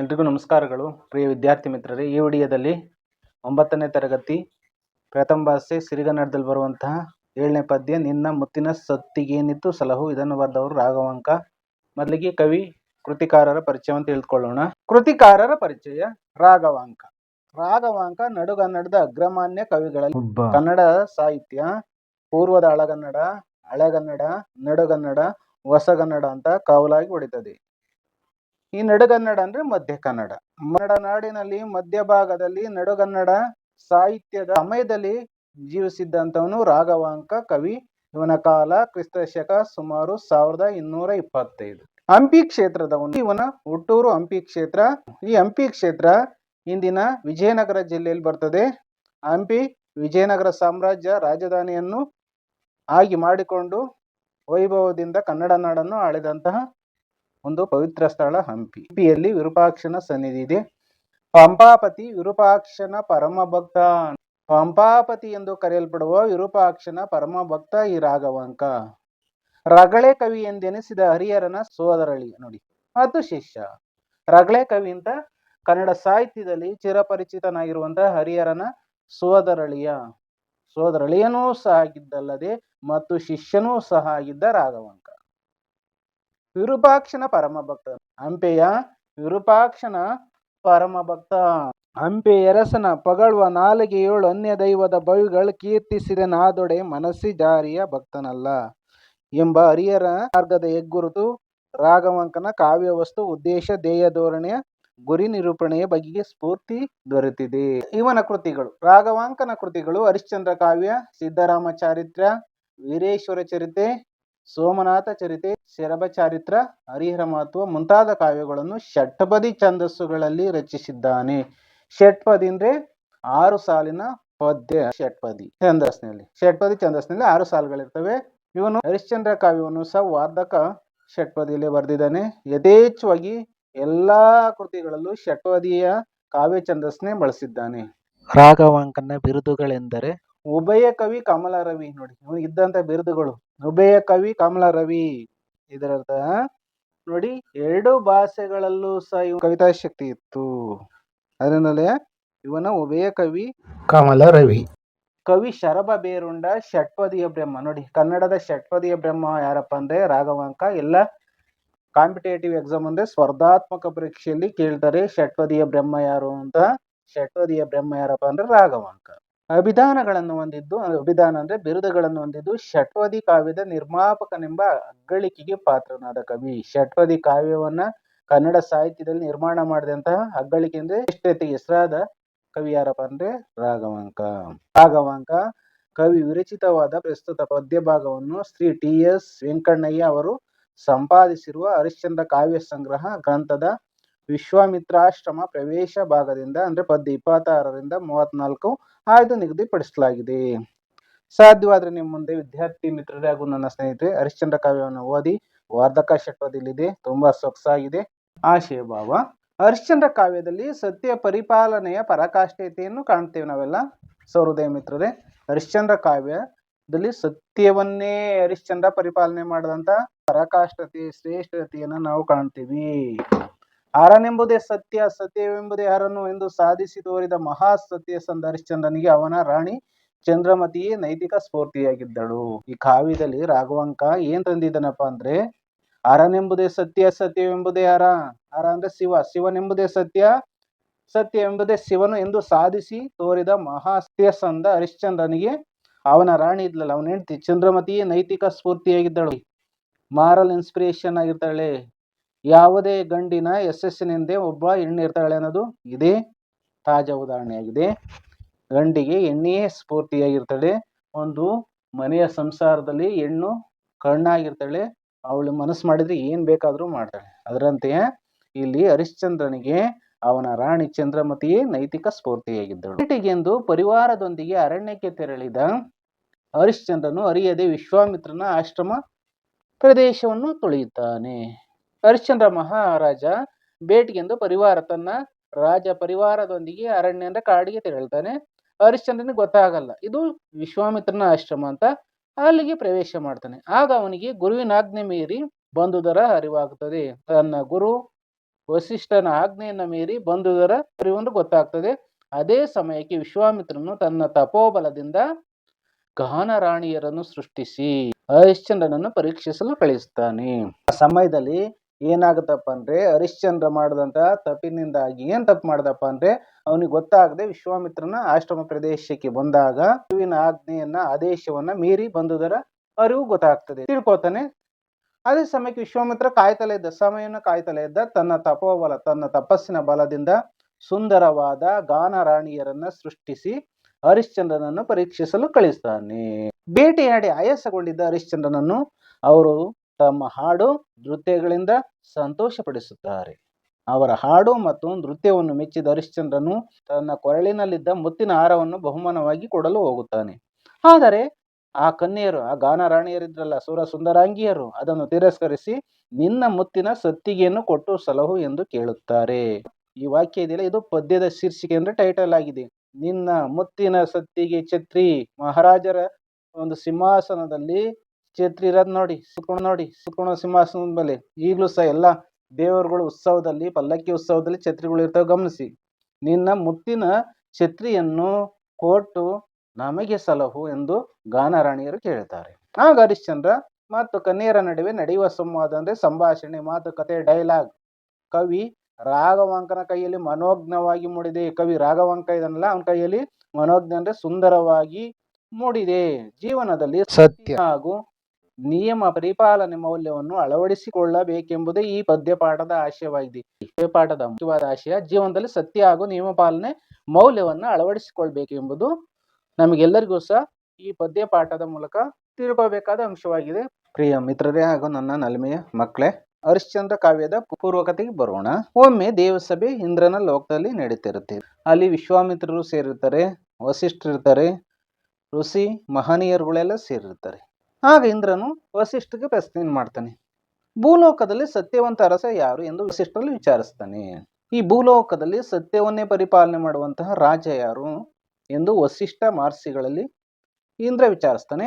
ಎಲ್ರಿಗೂ ನಮಸ್ಕಾರಗಳು. ಪ್ರಿಯ ವಿದ್ಯಾರ್ಥಿ ಮಿತ್ರರೇ ಈ ವಿಡಿಯೋದಲ್ಲಿ ಒಂಬತ್ತನೇ ತರಗತಿ ಪ್ರಥಮ ಭಾಷೆ ಸಿರಿಗನ್ನಡದಲ್ಲಿ ಬರುವಂತಹ ಏಳನೇ ಪದ್ಯ ನಿನ್ನ ಮುತ್ತಿನ ಸತ್ತಿಗೇನಿತ್ತು ಸಲಹು ಇದನ್ನು ಬರೆದವರು ರಾಘವಾಂಕ. ಮೊದಲಿಗೆ ಕವಿ ಕೃತಿಕಾರರ ಪರಿಚಯವನ್ನು ತಿಳಿದುಕೊಳ್ಳೋಣ ಕೃತಿಕಾರರ ಪರಿಚಯ ರಾಘವಾಂಕ. ರಾಘವಾಂಕ ನಡುಗನ್ನಡದ ಅಗ್ರಮಾನ್ಯ ಕವಿಗಳಲ್ಲಿ ಕನ್ನಡ ಸಾಹಿತ್ಯ ಪೂರ್ವದ ಹಳಗನ್ನಡ ಹಳೆಗನ್ನಡ ನಡುಗನ್ನಡ ಹೊಸಗನ್ನಡ ಅಂತ ಕಾವಲಾಗಿ ಹೊಡಿತದೆ. ಈ ನಡುಗನ್ನಡ ಅಂದ್ರೆ ಮಧ್ಯ ಕನ್ನಡ. ಕನ್ನಡ ನಾಡಿನಲ್ಲಿ ಮಧ್ಯಭಾಗದಲ್ಲಿ ನಡುಗನ್ನಡ ಸಾಹಿತ್ಯದ ಸಮಯದಲ್ಲಿ ಜೀವಿಸಿದ್ದಂಥವನು ರಾಘವಾಂಕ ಕವಿ. ಇವನ ಕಾಲ ಕ್ರಿಸ್ತ ಶಕ ಸುಮಾರು ಸಾವಿರದ ಇನ್ನೂರ ಇಪ್ಪತ್ತೈದು. ಹಂಪಿ ಕ್ಷೇತ್ರದವನು. ಇವನ ಹುಟ್ಟೂರು ಹಂಪಿ ಕ್ಷೇತ್ರ. ಈ ಹಂಪಿ ಕ್ಷೇತ್ರ ಇಂದಿನ ವಿಜಯನಗರ ಜಿಲ್ಲೆಯಲ್ಲಿ ಬರ್ತದೆ. ಹಂಪಿ ವಿಜಯನಗರ ಸಾಮ್ರಾಜ್ಯ ರಾಜಧಾನಿಯನ್ನು ಆಗಿ ಮಾಡಿಕೊಂಡು ವೈಭವದಿಂದ ಕನ್ನಡ ನಾಡನ್ನು ಆಳಿದಂತಹ ಒಂದು ಪವಿತ್ರ ಸ್ಥಳ ಹಂಪಿ. ಹಂಪಿಯಲ್ಲಿ ವಿರೂಪಾಕ್ಷನ ಸನ್ನಿಧಿ ಇದೆ. ಪಂಪಾಪತಿ ವಿರೂಪಾಕ್ಷನ ಪರಮ ಭಕ್ತ ಪಂಪಾಪತಿ ಎಂದು ಕರೆಯಲ್ಪಡುವ ವಿರೂಪಾಕ್ಷನ ಪರಮ ಭಕ್ತ ಈ ರಾಘವಾಂಕ. ರಗಳೆ ಕವಿ ಎಂದೆನಿಸಿದ ಹರಿಹರನ ಸೋದರಳಿ ನೋಡಿ. ಮತ್ತು ಶಿಷ್ಯ. ರಗಳೆ ಕವಿ ಅಂತ ಕನ್ನಡ ಸಾಹಿತ್ಯದಲ್ಲಿ ಚಿರಪರಿಚಿತನಾಗಿರುವಂತಹ ಹರಿಹರನ ಸೋದರಳಿಯ. ಸೋದರಳಿಯನೂ ಸಹ ಆಗಿದ್ದಲ್ಲದೆ ಮತ್ತು ಶಿಷ್ಯನೂ ಸಹ ಆಗಿದ್ದ ರಾಘವಾಂಕ. ವಿರೂಪಾಕ್ಷನ ಪರಮ ಭಕ್ತ ಹಂಪೆಯ ವಿರೂಪಾಕ್ಷನ ಪರಮ ಭಕ್ತ ಹಂಪೆ ಎರಸನ ಪಗಳುವ ನಾಲಿಗೆ ಏಳು ಅನ್ಯ ದೈವದ ಬವಿಗಳು ಕೀರ್ತಿಸಿದ ನಾದೊಡೆ ಮನಸ್ಸಿ ಜಾರಿಯ ಭಕ್ತನಲ್ಲ. ಎಂಬ ಹರಿಯರ ಮಾರ್ಗದ ಹೆಗ್ಗುರುತು ರಾಘವಂಕನ ಕಾವ್ಯ ವಸ್ತು ಉದ್ದೇಶ ಧ್ಯೇಯ ಧೋರಣೆಯ ಗುರಿ ನಿರೂಪಣೆಯ ಬಗೆಗೆ ಸ್ಫೂರ್ತಿ ದೊರೆತಿದೆ. ಇವನ ಕೃತಿಗಳು ರಾಘವಾಂಕನ ಕೃತಿಗಳು ಹರಿಶ್ಚಂದ್ರ ಕಾವ್ಯ ಸಿದ್ದರಾಮ ಚಾರಿತ್ರ್ಯ ವೀರೇಶ್ವರ ಚರಿತೆ ಸೋಮನಾಥ ಚರಿತೆ, ಶರಭ ಚಾರಿತ್ರ, ಹರಿಹರ ಮಹತ್ವ ಮುಂತಾದ ಕಾವ್ಯಗಳನ್ನು ಷಟ್ಪದಿ ಛಂದಸ್ಸುಗಳಲ್ಲಿ ರಚಿಸಿದ್ದಾನೆ. ಷಟ್ಪದಿ ಅಂದ್ರೆ ಆರು ಸಾಲಿನ ಪದ್ಯ ಷಟ್ಪದಿ ಛಂದಸ್ನಲ್ಲಿ ಷಟ್ಪದಿ ಛಂದಸ್ನಲ್ಲಿ ಆರು ಸಾಲುಗಳಿರ್ತವೆ. ಇವನು ಹರಿಶ್ಚಂದ್ರ ಕಾವ್ಯವನ್ನು ಸಹ ವಾರ್ಧಕ ಷಟ್ಪದಿಯಲ್ಲಿ ಬರೆದಿದ್ದಾನೆ. ಯಥೇಚ್ಛವಾಗಿ ಎಲ್ಲಾ ಕೃತಿಗಳಲ್ಲೂ ಷಟ್ಪದಿಯ ಕಾವ್ಯ ಛಂದಸ್ನೇ ಬಳಸಿದ್ದಾನೆ. ರಾಘವಾಂಕನ ಬಿರುದುಗಳೆಂದರೆ ಉಭಯ ಕವಿ ಕಮಲ ರವಿ ನೋಡಿ. ಅವನಿಗೆ ಇದ್ದಂತ ಬಿರುದುಗಳು. ಉಭಯ ಕವಿ ಕಮಲ ರವಿ. ಇದರರ್ಥ ನೋಡಿ ಎರಡು ಭಾಷೆಗಳಲ್ಲೂ ಸಹ ಇವ್ ಕವಿತಾ ಶಕ್ತಿ ಇತ್ತು. ಅದರಿಂದಲೇ ಇವನ ಉಭಯ ಕವಿ ಕಮಲ ರವಿ. ಕವಿ ಶರಭ ಬೇರುಂಡ ಷಟ್ಪದಿಯ ಬ್ರಹ್ಮ. ನೋಡಿ ಕನ್ನಡದ ಷಟ್ಪದಿಯ ಬ್ರಹ್ಮ ಯಾರಪ್ಪ ಅಂದ್ರೆ ರಾಘವಾಂಕ. ಎಲ್ಲ ಕಾಂಪಿಟೇಟಿವ್ ಎಕ್ಸಾಮ್ ಅಂದ್ರೆ ಸ್ಪರ್ಧಾತ್ಮಕ ಪರೀಕ್ಷೆಯಲ್ಲಿ ಕೇಳ್ತಾರೆ ಷಟ್ಪದಿಯ ಬ್ರಹ್ಮ ಯಾರು ಅಂತ. ಷಟ್ಪದಿಯ ಬ್ರಹ್ಮ ಯಾರಪ್ಪ ಅಂದ್ರೆ ರಾಘವಾಂಕ. ಅಭಿಧಾನಗಳನ್ನು ಹೊಂದಿದ್ದು ಅಭಿಧಾನ ಅಂದ್ರೆ ಬಿರುದುಗಳನ್ನು ಹೊಂದಿದ್ದು ಷಟ್ವದಿ ಕಾವ್ಯದ ನಿರ್ಮಾಪಕನೆಂಬ ಅಗ್ಗಳಿಕೆಗೆ ಪಾತ್ರನಾದ ಕವಿ. ಷಟ್ವದಿ ಕಾವ್ಯವನ್ನ ಕನ್ನಡ ಸಾಹಿತ್ಯದಲ್ಲಿ ನಿರ್ಮಾಣ ಮಾಡಿದಂತಹ ಅಗ್ಗಳಿಕೆ ಅಂದ್ರೆ ಇಷ್ಟತೆ ಹೆಸರಾದ ಕವಿ ಯಾರಪ್ಪ ಅಂದ್ರೆ ರಾಘವಾಂಕ. ರಾಘವಾಂಕ ಕವಿ ವಿರಚಿತವಾದ ಪ್ರಸ್ತುತ ಪದ್ಯ ಭಾಗವನ್ನು ಶ್ರೀ ಟಿ ಎಸ್ ವೆಂಕಣ್ಣಯ್ಯ ಅವರು ಸಂಪಾದಿಸಿರುವ ಹರಿಶ್ಚಂದ್ರ ಕಾವ್ಯ ಸಂಗ್ರಹ ಗ್ರಂಥದ ವಿಶ್ವಾಮಿತ್ರಾಶ್ರಮ ಪ್ರವೇಶ ಭಾಗದಿಂದ, ಅಂದ್ರೆ ಪದ್ಯ ಇಪ್ಪತ್ತಾರರಿಂದ ಮೂವತ್ನಾಲ್ಕು ಆಯ್ದು ನಿಗದಿಪಡಿಸಲಾಗಿದೆ. ಸಾಧ್ಯವಾದ್ರೆ ನಿಮ್ಮ ಮುಂದೆ ವಿದ್ಯಾರ್ಥಿ ಮಿತ್ರರೇ ಹಾಗೂ ನನ್ನ ಸ್ನೇಹಿತರೆ, ಹರಿಶ್ಚಂದ್ರ ಕಾವ್ಯವನ್ನು ಓದಿ ವಾರ್ಧಕ ಷಟ್ವದಲ್ಲಿದೆ ತುಂಬಾ ಸೊಗಸಾಗಿದೆ. ಆಶಯ ಭಾವ. ಹರಿಶ್ಚಂದ್ರ ಕಾವ್ಯದಲ್ಲಿ ಸತ್ಯ ಪರಿಪಾಲನೆಯ ಪರಾಕಾಷ್ಠತೆಯನ್ನು ಕಾಣ್ತೇವೆ ನಾವೆಲ್ಲ. ಸೌಹೃದಯ ಮಿತ್ರರೇ, ಹರಿಶ್ಚಂದ್ರ ಕಾವ್ಯದಲ್ಲಿ ಸತ್ಯವನ್ನೇ ಹರಿಶ್ಚಂದ್ರ ಪರಿಪಾಲನೆ ಮಾಡಿದಂತ ಪರಾಕಾಷ್ಠತೆ ಶ್ರೇಷ್ಠತೆಯನ್ನು ನಾವು ಕಾಣ್ತೀವಿ. ಅರನೆಂಬುದೇ ಸತ್ಯ, ಸತ್ಯವೆಂಬುದೇ ಹರನು ಎಂದು ಸಾಧಿಸಿ ತೋರಿದ ಮಹಾ ಸತ್ಯ ಸಂದ ಹರಿಶ್ಚಂದ್ರನಿಗೆ ಅವನ ರಾಣಿ ಚಂದ್ರಮತಿಯೇ ನೈತಿಕ ಸ್ಫೂರ್ತಿಯಾಗಿದ್ದಳು. ಈ ಕಾವ್ಯದಲ್ಲಿ ರಾಘವಂಕ ಏನ್ ತಂದಿದ್ದನಪ್ಪ ಅಂದ್ರೆ ಅರನೆಂಬುದೇ ಸತ್ಯ, ಸತ್ಯವೆಂಬುದೇ ಹರ ಹರ ಅಂದ್ರೆ ಶಿವ, ಶಿವನೆಂಬುದೇ ಸತ್ಯ ಸತ್ಯ ಎಂಬುದೇ ಶಿವನು ಎಂದು ಸಾಧಿಸಿ ತೋರಿದ ಮಹಾ ಸಂದ ಹರಿಶ್ಚಂದ್ರನಿಗೆ ಅವನ ರಾಣಿ ಇದ್ಲಲ್ಲ, ಅವನ ಹೆಂಡತಿ ಚಂದ್ರಮತಿಯೇ ನೈತಿಕ ಸ್ಫೂರ್ತಿಯಾಗಿದ್ದಳು. ಮಾರಲ್ ಇನ್ಸ್ಪಿರೇಷನ್ ಆಗಿರ್ತಾಳೆ ಯಾವುದೇ ಗಂಡಿನ ಯಶಸ್ಸಿನಿಂದ ಒಬ್ಬ ಹೆಣ್ಣು ಇರ್ತಾಳೆ ಅನ್ನೋದು ಇದೇ ತಾಜಾ ಉದಾಹರಣೆಯಾಗಿದೆ. ಗಂಡಿಗೆ ಹೆಣ್ಣೇ ಸ್ಫೂರ್ತಿಯಾಗಿರ್ತಾಳೆ. ಒಂದು ಮನೆಯ ಸಂಸಾರದಲ್ಲಿ ಹೆಣ್ಣು ಕಣ್ಣಾಗಿರ್ತಾಳೆ. ಅವಳು ಮನಸ್ಸು ಮಾಡಿದ್ರೆ ಏನು ಬೇಕಾದರೂ ಮಾಡ್ತಾಳೆ. ಅದರಂತೆಯೇ ಇಲ್ಲಿ ಹರಿಶ್ಚಂದ್ರನಿಗೆ ಅವನ ರಾಣಿ ಚಂದ್ರಮತಿಯೇ ನೈತಿಕ ಸ್ಫೂರ್ತಿಯಾಗಿದ್ದಳು. ಬೇಟೆಗೆಂದು ಪರಿವಾರದೊಂದಿಗೆ ಅರಣ್ಯಕ್ಕೆ ತೆರಳಿದ ಹರಿಶ್ಚಂದ್ರನು ಅರಿಯದೆ ವಿಶ್ವಾಮಿತ್ರನ ಆಶ್ರಮ ಪ್ರದೇಶವನ್ನು ತುಳಿಯುತ್ತಾನೆ. ಹರಿಶ್ಚಂದ್ರ ಮಹಾರಾಜ ಬೇಟೆಗೆಂದು ಪರಿವಾರ ತನ್ನ ರಾಜ ಪರಿವಾರದೊಂದಿಗೆ ಅರಣ್ಯ ಅಂದ್ರೆ ಕಾಡಿಗೆ ತೆರಳ್ತಾನೆ. ಹರಿಶ್ಚಂದ್ರನಿಗೆ ಗೊತ್ತಾಗಲ್ಲ, ಇದು ವಿಶ್ವಾಮಿತ್ರನ ಆಶ್ರಮ ಅಂತ ಅಲ್ಲಿಗೆ ಪ್ರವೇಶ ಮಾಡ್ತಾನೆ. ಆಗ ಅವನಿಗೆ ಗುರುವಿನ ಆಜ್ಞೆ ಮೀರಿ ಬಂಧುದರ ಅರಿವಾಗುತ್ತದೆ. ತನ್ನ ಗುರು ವಸಿಷ್ಠನ ಆಜ್ಞೆಯನ್ನ ಮೀರಿ ಬಂಧುದರ ಅರಿವನ್ನು ಗೊತ್ತಾಗ್ತದೆ. ಅದೇ ಸಮಯಕ್ಕೆ ವಿಶ್ವಾಮಿತ್ರನು ತನ್ನ ತಪೋಬಲದಿಂದ ಗಹನ ರಾಣಿಯರನ್ನು ಸೃಷ್ಟಿಸಿ ಹರಿಶ್ಚಂದ್ರನನ್ನು ಪರೀಕ್ಷಿಸಲು ಕಳಿಸ್ತಾನೆ. ಆ ಸಮಯದಲ್ಲಿ ಏನಾಗುತ್ತಪ್ಪ ಅಂದ್ರೆ ಹರಿಶ್ಚಂದ್ರ ಮಾಡಿದಂತ ತಪ್ಪಿನಿಂದಾಗಿ ಏನ್ ತಪ್ಪು ಮಾಡ್ದಪ್ಪ ಅಂದ್ರೆ ಅವನಿಗೆ ಗೊತ್ತಾಗದೆ ವಿಶ್ವಾಮಿತ್ರನ ಆಶ್ರಮ ಪ್ರದೇಶಕ್ಕೆ ಬಂದಾಗ ಗುರುವಿನ ಆಜ್ಞೆಯನ್ನ, ಆದೇಶವನ್ನ ಮೀರಿ ಬಂದುದರ ಅರಿವು ಗೊತ್ತಾಗ್ತದೆ. ತಿಳ್ಕೊತಾನೆ. ಅದೇ ಸಮಯಕ್ಕೆ ವಿಶ್ವಾಮಿತ್ರ ಕಾಯ್ತಲೇ ಇದ್ದ, ಸಮಯನ ಕಾಯ್ತಲೇ ಇದ್ದ, ತನ್ನ ತಪೋಬಲ, ತನ್ನ ತಪಸ್ಸಿನ ಬಲದಿಂದ ಸುಂದರವಾದ ಗಾನ ರಾಣಿಯರನ್ನ ಸೃಷ್ಟಿಸಿ ಹರಿಶ್ಚಂದ್ರನನ್ನು ಪರೀಕ್ಷಿಸಲು ಕಳಿಸ್ತಾನೆ. ಭೇಟಿಯಾಡಿ ಆಯಾಸಗೊಂಡಿದ್ದ ಹರಿಶ್ಚಂದ್ರನನ್ನು ಅವರು ತಮ್ಮ ಹಾಡು ನೃತ್ಯಗಳಿಂದ ಸಂತೋಷಪಡಿಸುತ್ತಾರೆ. ಅವರ ಹಾಡು ಮತ್ತು ನೃತ್ಯವನ್ನು ಮೆಚ್ಚಿದ ಹರಿಶ್ಚಂದ್ರನು ತನ್ನ ಕೊರಳಿನಲ್ಲಿದ್ದ ಮುತ್ತಿನ ಹಾರವನ್ನು ಬಹುಮಾನವಾಗಿ ಕೊಡಲು ಹೋಗುತ್ತಾನೆ. ಆದರೆ ಆ ಕನ್ಯೆಯರು, ಆ ಗಾನ ರಾಣಿಯರಿದ್ರಲ್ಲ ಸುರ ಸುಂದರಾಂಗಿಯರು ಅದನ್ನು ತಿರಸ್ಕರಿಸಿ ನಿನ್ನ ಮುತ್ತಿನ ಸತ್ತಿಗೆಯನ್ನು ಕೊಟ್ಟು ಸಲಹು ಎಂದು ಕೇಳುತ್ತಾರೆ. ಈ ವಾಕ್ಯ ಇದೆಯಲ್ಲ ಇದು ಪದ್ಯದ ಶೀರ್ಷಿಕೆ ಅಂದ್ರೆ ಟೈಟಲ್ ಆಗಿದೆ. ನಿನ್ನ ಮುತ್ತಿನ ಸತ್ತಿಗೆ ಛತ್ರಿ ಮಹಾರಾಜರ ಒಂದು ಸಿಂಹಾಸನದಲ್ಲಿ ಛತ್ರಿ ಇರೋದ್ ನೋಡಿ ಸುತ್ಕೊಂಡು ನೋಡಿ ಸುತ್ಕೊಂಡು ಸಿಂಹಾಸನದ ಮೇಲೆ. ಈಗಲೂ ಸಹ ಎಲ್ಲ ದೇವರುಗಳು ಉತ್ಸವದಲ್ಲಿ ಪಲ್ಲಕ್ಕಿ ಉತ್ಸವದಲ್ಲಿ ಛತ್ರಿಗಳು ಇರ್ತವೆ ಗಮನಿಸಿ. ನಿನ್ನ ಮುತ್ತಿನ ಛತ್ರಿಯನ್ನು ಕೊಟ್ಟು ನಮಗೆ ಸಲಹು ಎಂದು ಗಾನರಾಣಿಯರು ಕೇಳ್ತಾರೆ. ಆಗ ಹರಿಶ್ಚಂದ್ರ ಮತ್ತು ಕನ್ಯರ ನಡುವೆ ನಡೆಯುವ ಸಂವಾದ ಅಂದ್ರೆ ಸಂಭಾಷಣೆ ಮಾತುಕತೆ ಡೈಲಾಗ್ ಕವಿ ರಾಘವಾಂಕನ ಕೈಯಲ್ಲಿ ಮನೋಜ್ಞವಾಗಿ ಮೂಡಿದೆ. ಕವಿ ರಾಘವಾಂಕ ಇದನ್ನಲ್ಲ ಅವನ ಕೈಯಲ್ಲಿ ಮನೋಜ್ಞ ಅಂದ್ರೆ ಸುಂದರವಾಗಿ ಮೂಡಿದೆ. ಜೀವನದಲ್ಲಿ ಸತ್ಯ. ಹಾಗೂ ನಿಯಮ ಪರಿಪಾಲನೆ ಮೌಲ್ಯವನ್ನು ಅಳವಡಿಸಿಕೊಳ್ಳಬೇಕೆಂಬುದೇ ಈ ಪದ್ಯ ಪಾಠದ ಆಶಯವಾಗಿದೆ. ಪದ್ಯ ಪಾಠದ ಮುಖ್ಯವಾದ ಆಶಯ, ಜೀವನದಲ್ಲಿ ಸತ್ಯ ಹಾಗೂ ನಿಯಮ ಪಾಲನೆ ಮೌಲ್ಯವನ್ನು ಅಳವಡಿಸಿಕೊಳ್ಬೇಕೆಂಬುದು. ನಮಗೆಲ್ಲರಿಗೂ ಸಹ ಈ ಪದ್ಯ ಪಾಠದ ಮೂಲಕ ತಿಳ್ಕೋಬೇಕಾದ ಅಂಶವಾಗಿದೆ. ಪ್ರಿಯ ಮಿತ್ರರೇ ಹಾಗೂ ನನ್ನ ನಲ್ಮೆಯ ಮಕ್ಕಳೇ, ಹರಿಶ್ಚಂದ್ರ ಕಾವ್ಯದ ಪೂರ್ವಕತೆಗೆ ಬರೋಣ. ಒಮ್ಮೆ ದೇವಸಭೆ ಇಂದ್ರನ ಲೋಕದಲ್ಲಿ ನಡೀತಿರುತ್ತೆ. ಅಲ್ಲಿ ವಿಶ್ವಾಮಿತ್ರರು ಸೇರಿರ್ತಾರೆ, ವಸಿಷ್ಠರಿರ್ತಾರೆ, ಋಷಿ ಮಹನೀಯರುಗಳೆಲ್ಲ ಸೇರಿರ್ತಾರೆ. ಆಗ ಇಂದ್ರನು ವಸಿಷ್ಠಗೆ ಪ್ರಶ್ನೆ ಮಾಡ್ತಾನೆ. ಭೂಲೋಕದಲ್ಲಿ ಸತ್ಯವಂತ ಅರಸ ಯಾರು ಎಂದು ವಸಿಷ್ಠರಲ್ಲಿ ವಿಚಾರಿಸ್ತಾನೆ. ಈ ಭೂಲೋಕದಲ್ಲಿ ಸತ್ಯವನ್ನೇ ಪರಿಪಾಲನೆ ಮಾಡುವಂತಹ ರಾಜ ಯಾರು ಎಂದು ವಸಿಷ್ಠ ಮಹರ್ಷಿಗಳಲ್ಲಿ ಇಂದ್ರ ವಿಚಾರಿಸ್ತಾನೆ.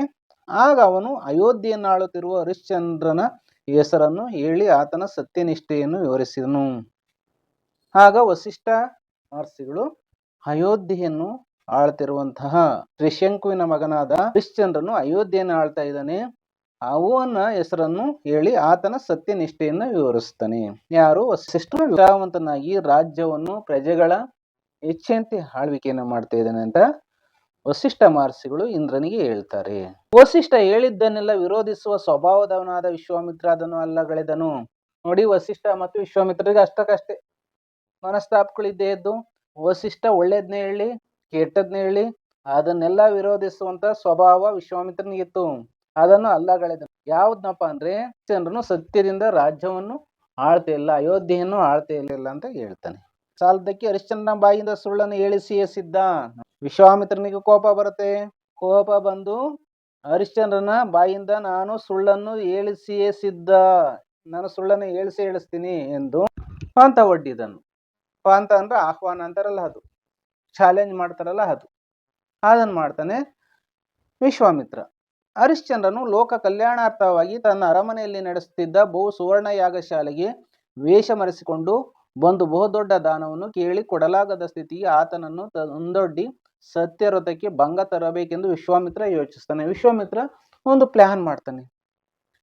ಆಗ ಅವನು ಅಯೋಧ್ಯೆಯನ್ನು ಆಳುತ್ತಿರುವ ಹರಿಶ್ಚಂದ್ರನ ಹೆಸರನ್ನು ಹೇಳಿ ಆತನ ಸತ್ಯನಿಷ್ಠೆಯನ್ನು ವಿವರಿಸಿದನು. ಆಗ ವಸಿಷ್ಠ ಮಹರ್ಷಿಗಳು ಅಯೋಧ್ಯೆಯನ್ನು ಆಳ್ತಿರುವಂತಹ ತ್ರಿಶಂಕುವಿನ ಮಗನಾದ ಹರಿಶ್ಚಂದ್ರನು ಅಯೋಧ್ಯೆಯನ್ನು ಆಳ್ತಾ ಇದ್ದಾನೆ. ಅವನ ಹೆಸರನ್ನು ಹೇಳಿ ಆತನ ಸತ್ಯನಿಷ್ಠೆಯನ್ನು ವಿವರಿಸ್ತಾನೆ ಯಾರು? ವಸಿಷ್ಠ ವಿಚಾರವಂತನಾಗಿ ರಾಜ್ಯವನ್ನು, ಪ್ರಜೆಗಳ ಇಚ್ಛೆಯಂತೆ ಆಳ್ವಿಕೆಯನ್ನು ಮಾಡ್ತಾ ಇದ್ದಾನೆ ಅಂತ ವಸಿಷ್ಠ ಮಹರ್ಷಿಗಳು ಇಂದ್ರನಿಗೆ ಹೇಳ್ತಾರೆ. ವಸಿಷ್ಠ ಹೇಳಿದ್ದನ್ನೆಲ್ಲ ವಿರೋಧಿಸುವ ಸ್ವಭಾವದವನಾದ ವಿಶ್ವಾಮಿತ್ರ ಅದನ್ನು ಅಲ್ಲಗಳೆದನು. ನೋಡಿ ವಸಿಷ್ಠ ಮತ್ತು ವಿಶ್ವಾಮಿತ್ರರಿಗೆ ಅಷ್ಟಕ್ಕಷ್ಟೇ ಮನಸ್ತಾಪಗಳಿದ್ದೇ ಇದ್ದು ವಸಿಷ್ಠ ಒಳ್ಳೇದನ್ನೇ ಹೇಳಿ ಕೆಟ್ಟದ್ನೇ ಹೇಳಿ ಅದನ್ನೆಲ್ಲ ವಿರೋಧಿಸುವಂತ ಸ್ವಭಾವ ವಿಶ್ವಾಮಿತ್ರನಿಗಿತ್ತು. ಅದನ್ನು ಅಲ್ಲಗಳೆದನು ಯಾವ್ದನಪ್ಪ ಅಂದ್ರೆ, ಚಂದ್ರನು ಸತ್ಯದಿಂದ ರಾಜ್ಯವನ್ನು ಆಳ್ತಾ ಇಲ್ಲ, ಅಯೋಧ್ಯೆಯನ್ನು ಆಳ್ತಾ ಇರಲಿಲ್ಲ ಅಂತ ಹೇಳ್ತಾನೆ. ಸಾಲದಕ್ಕೆ ಹರಿಶ್ಚಂದ್ರನ ಬಾಯಿಂದ ಸುಳ್ಳನ್ನು ಹೇಳಿಸಿ ಎಸಿದ್ದ ವಿಶ್ವಾಮಿತ್ರನಿಗೆ ಕೋಪ ಬರುತ್ತೆ. ಕೋಪ ಬಂದು ಹರಿಶ್ಚಂದ್ರನ ಬಾಯಿಂದ ನಾನು ಸುಳ್ಳನ್ನು ಹೇಳಿಸಿ ಎಸಿದ್ದ ನಾನು ಸುಳ್ಳನ್ನು ಹೇಳಿಸಿ ಹೇಳಿಸ್ತೀನಿ ಎಂದು ಪಾಂತ ಒಡ್ಡಿದನು. ಪಾಂತ ಅಂದ್ರೆ ಆಹ್ವಾನ ಅಂತಾರಲ್ಲ ಅದು. ಚಾಲೆಂಜ್ ಮಾಡ್ತಾರಲ್ಲ ಅದು. ಅದನ್ನು ಮಾಡ್ತಾನೆ ವಿಶ್ವಾಮಿತ್ರ. ಹರಿಶ್ಚಂದ್ರನು ಲೋಕ ಕಲ್ಯಾಣಾರ್ಥವಾಗಿ ತನ್ನ ಅರಮನೆಯಲ್ಲಿ ನಡೆಸುತ್ತಿದ್ದ ಬಹು ಸುವರ್ಣ ಯಾಗಶಾಲೆಗೆ ವೇಷ ಮರೆಸಿಕೊಂಡು ಬಂದು ಬಹುದೊಡ್ಡ ದಾನವನ್ನು ಕೇಳಿ ಕೊಡಲಾಗದ ಸ್ಥಿತಿಗೆ ಆತನನ್ನು ಒಂದೊಡ್ಡಿ ಸತ್ಯವ್ರತಕ್ಕೆ ಭಂಗ ತರಬೇಕೆಂದು ವಿಶ್ವಾಮಿತ್ರ ಯೋಚಿಸ್ತಾನೆ. ವಿಶ್ವಾಮಿತ್ರ ಒಂದು ಪ್ಲಾನ್ ಮಾಡ್ತಾನೆ.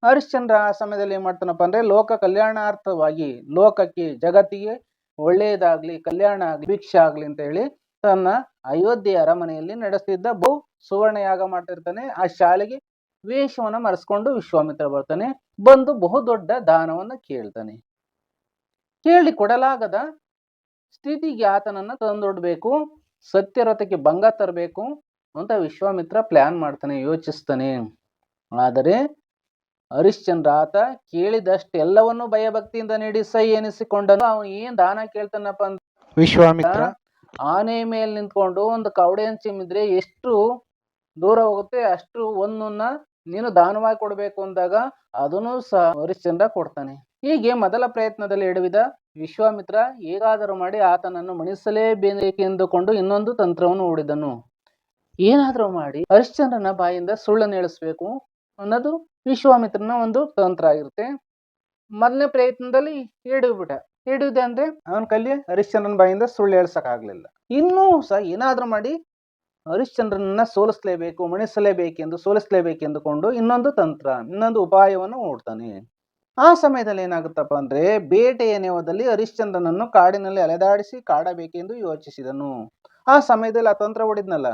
ಹರಿಶ್ಚಂದ್ರ ಆ ಸಮಯದಲ್ಲಿ ಏನ್ ಮಾಡ್ತಾನಪ್ಪ ಅಂದ್ರೆ ಲೋಕ ಕಲ್ಯಾಣಾರ್ಥವಾಗಿ ಲೋಕಕ್ಕೆ, ಜಗತ್ತಿಗೆ ಒಳ್ಳೆಯದಾಗ್ಲಿ, ಕಲ್ಯಾಣ ಆಗ್ಲಿ, ಭಿಕ್ಷೆ ಆಗ್ಲಿ ಅಂತ ಹೇಳಿ ತನ್ನ ಅಯೋಧ್ಯೆ ಅರಮನೆಯಲ್ಲಿ ನಡೆಸ್ತಿದ್ದ ಬಹು ಸುವರ್ಣ ಯಾಗ ಮಾಡ್ತಿರ್ತಾನೆ. ಆ ಶಾಲೆಗೆ ವೇಷವನ್ನ ಮರೆಸ್ಕೊಂಡು ವಿಶ್ವಾಮಿತ್ರ ಬರ್ತಾನೆ. ಬಂದು ಬಹು ದೊಡ್ಡ ದಾನವನ್ನ ಕೇಳ್ತಾನೆ. ಕೇಳಿ ಕೊಡಲಾಗದ ಸ್ಥಿತಿಗೆ ಆತನನ್ನ ತಂದೊಡ್ಬೇಕು. ಸತ್ಯರಥಕ್ಕೆ ಭಂಗ ತರಬೇಕು ಅಂತ ವಿಶ್ವಾಮಿತ್ರ ಪ್ಲಾನ್ ಮಾಡ್ತಾನೆ, ಯೋಚಿಸ್ತಾನೆ. ಆದರೆ ಹರಿಶ್ಚಂದ್ರ ಆತ ಕೇಳಿದಷ್ಟೆಲ್ಲವನ್ನೂ ಭಯಭಕ್ತಿಯಿಂದ ನೀಡಿ ಸೈ ಎನಿಸಿಕೊಂಡನು. ಅವನು ಏನ್ ದಾನ ಕೇಳ್ತಾನಪ್ಪ ಅಂತ ವಿಶ್ವಾಮಿತ್ರ ಆನೆ ಮೇಲೆ ನಿಂತ್ಕೊಂಡು ಒಂದು ಕವಡೆ ಚಿಮ್ಮಿದ್ರೆ ಎಷ್ಟು ದೂರ ಹೋಗುತ್ತೆ ಅಷ್ಟು ಒಂದನ್ನ ನೀನು ದಾನವಾಗಿ ಕೊಡಬೇಕು ಅಂದಾಗ ಅದನ್ನು ಸಹ ಹರಿಶ್ಚಂದ್ರ ಕೊಡ್ತಾನೆ. ಹೀಗೆ ಮೊದಲ ಪ್ರಯತ್ನದಲ್ಲಿ ಎಡವಿದ ವಿಶ್ವಾಮಿತ್ರ ಹೇಗಾದರೂ ಮಾಡಿ ಆತನನ್ನು ಮಣಿಸಲೇಬೇಕೆಂದುಕೊಂಡು ಇನ್ನೊಂದು ತಂತ್ರವನ್ನು ಹೂಡಿದನು. ಏನಾದರೂ ಮಾಡಿ ಹರಿಶ್ಚಂದ್ರನ ಬಾಯಿಂದ ಸುಳ್ಳನ್ನು ಇಳಿಸ್ಬೇಕು ಅನ್ನೋದು ವಿಶ್ವಾಮಿತ್ರನ ಒಂದು ತಂತ್ರ ಆಗಿರುತ್ತೆ. ಮೊದಲನೇ ಪ್ರಯತ್ನದಲ್ಲಿ ಎಡವಿಬಿಟ್ಟ. ಹಿಡಿಯುದೆ ಅಂದ್ರೆ ಅವನ ಕಲ್ಲಿ ಹರಿಶ್ಚಂದ್ರನ ಬಾಯಿಂದ ಸುಳ್ಳು ಹೇಳ್ಸಕ್ಕಾಗ್ಲಿಲ್ಲ. ಇನ್ನೂ ಸಹ ಏನಾದ್ರೂ ಮಾಡಿ ಹರಿಶ್ಚಂದ್ರನನ್ನ ಸೋಲಿಸಲೇಬೇಕು, ಮಣಿಸಲೇಬೇಕೆಂದು, ಸೋಲಿಸಲೇಬೇಕೆಂದುಕೊಂಡು ಇನ್ನೊಂದು ತಂತ್ರ, ಇನ್ನೊಂದು ಉಪಾಯವನ್ನು ಓಡ್ತಾನೆ ಆ ಸಮಯದಲ್ಲಿ ಏನಾಗುತ್ತಪ್ಪ ಅಂದ್ರೆ, ಬೇಟೆಯ ನೆವದಲ್ಲಿ ಹರಿಶ್ಚಂದ್ರನನ್ನು ಕಾಡಿನಲ್ಲಿ ಅಲೆದಾಡಿಸಿ ಕಾಡಬೇಕೆಂದು ಯೋಚಿಸಿದನು. ಆ ಸಮಯದಲ್ಲಿ ಆ ತಂತ್ರ ಹೊಡಿದ್ನಲ್ಲ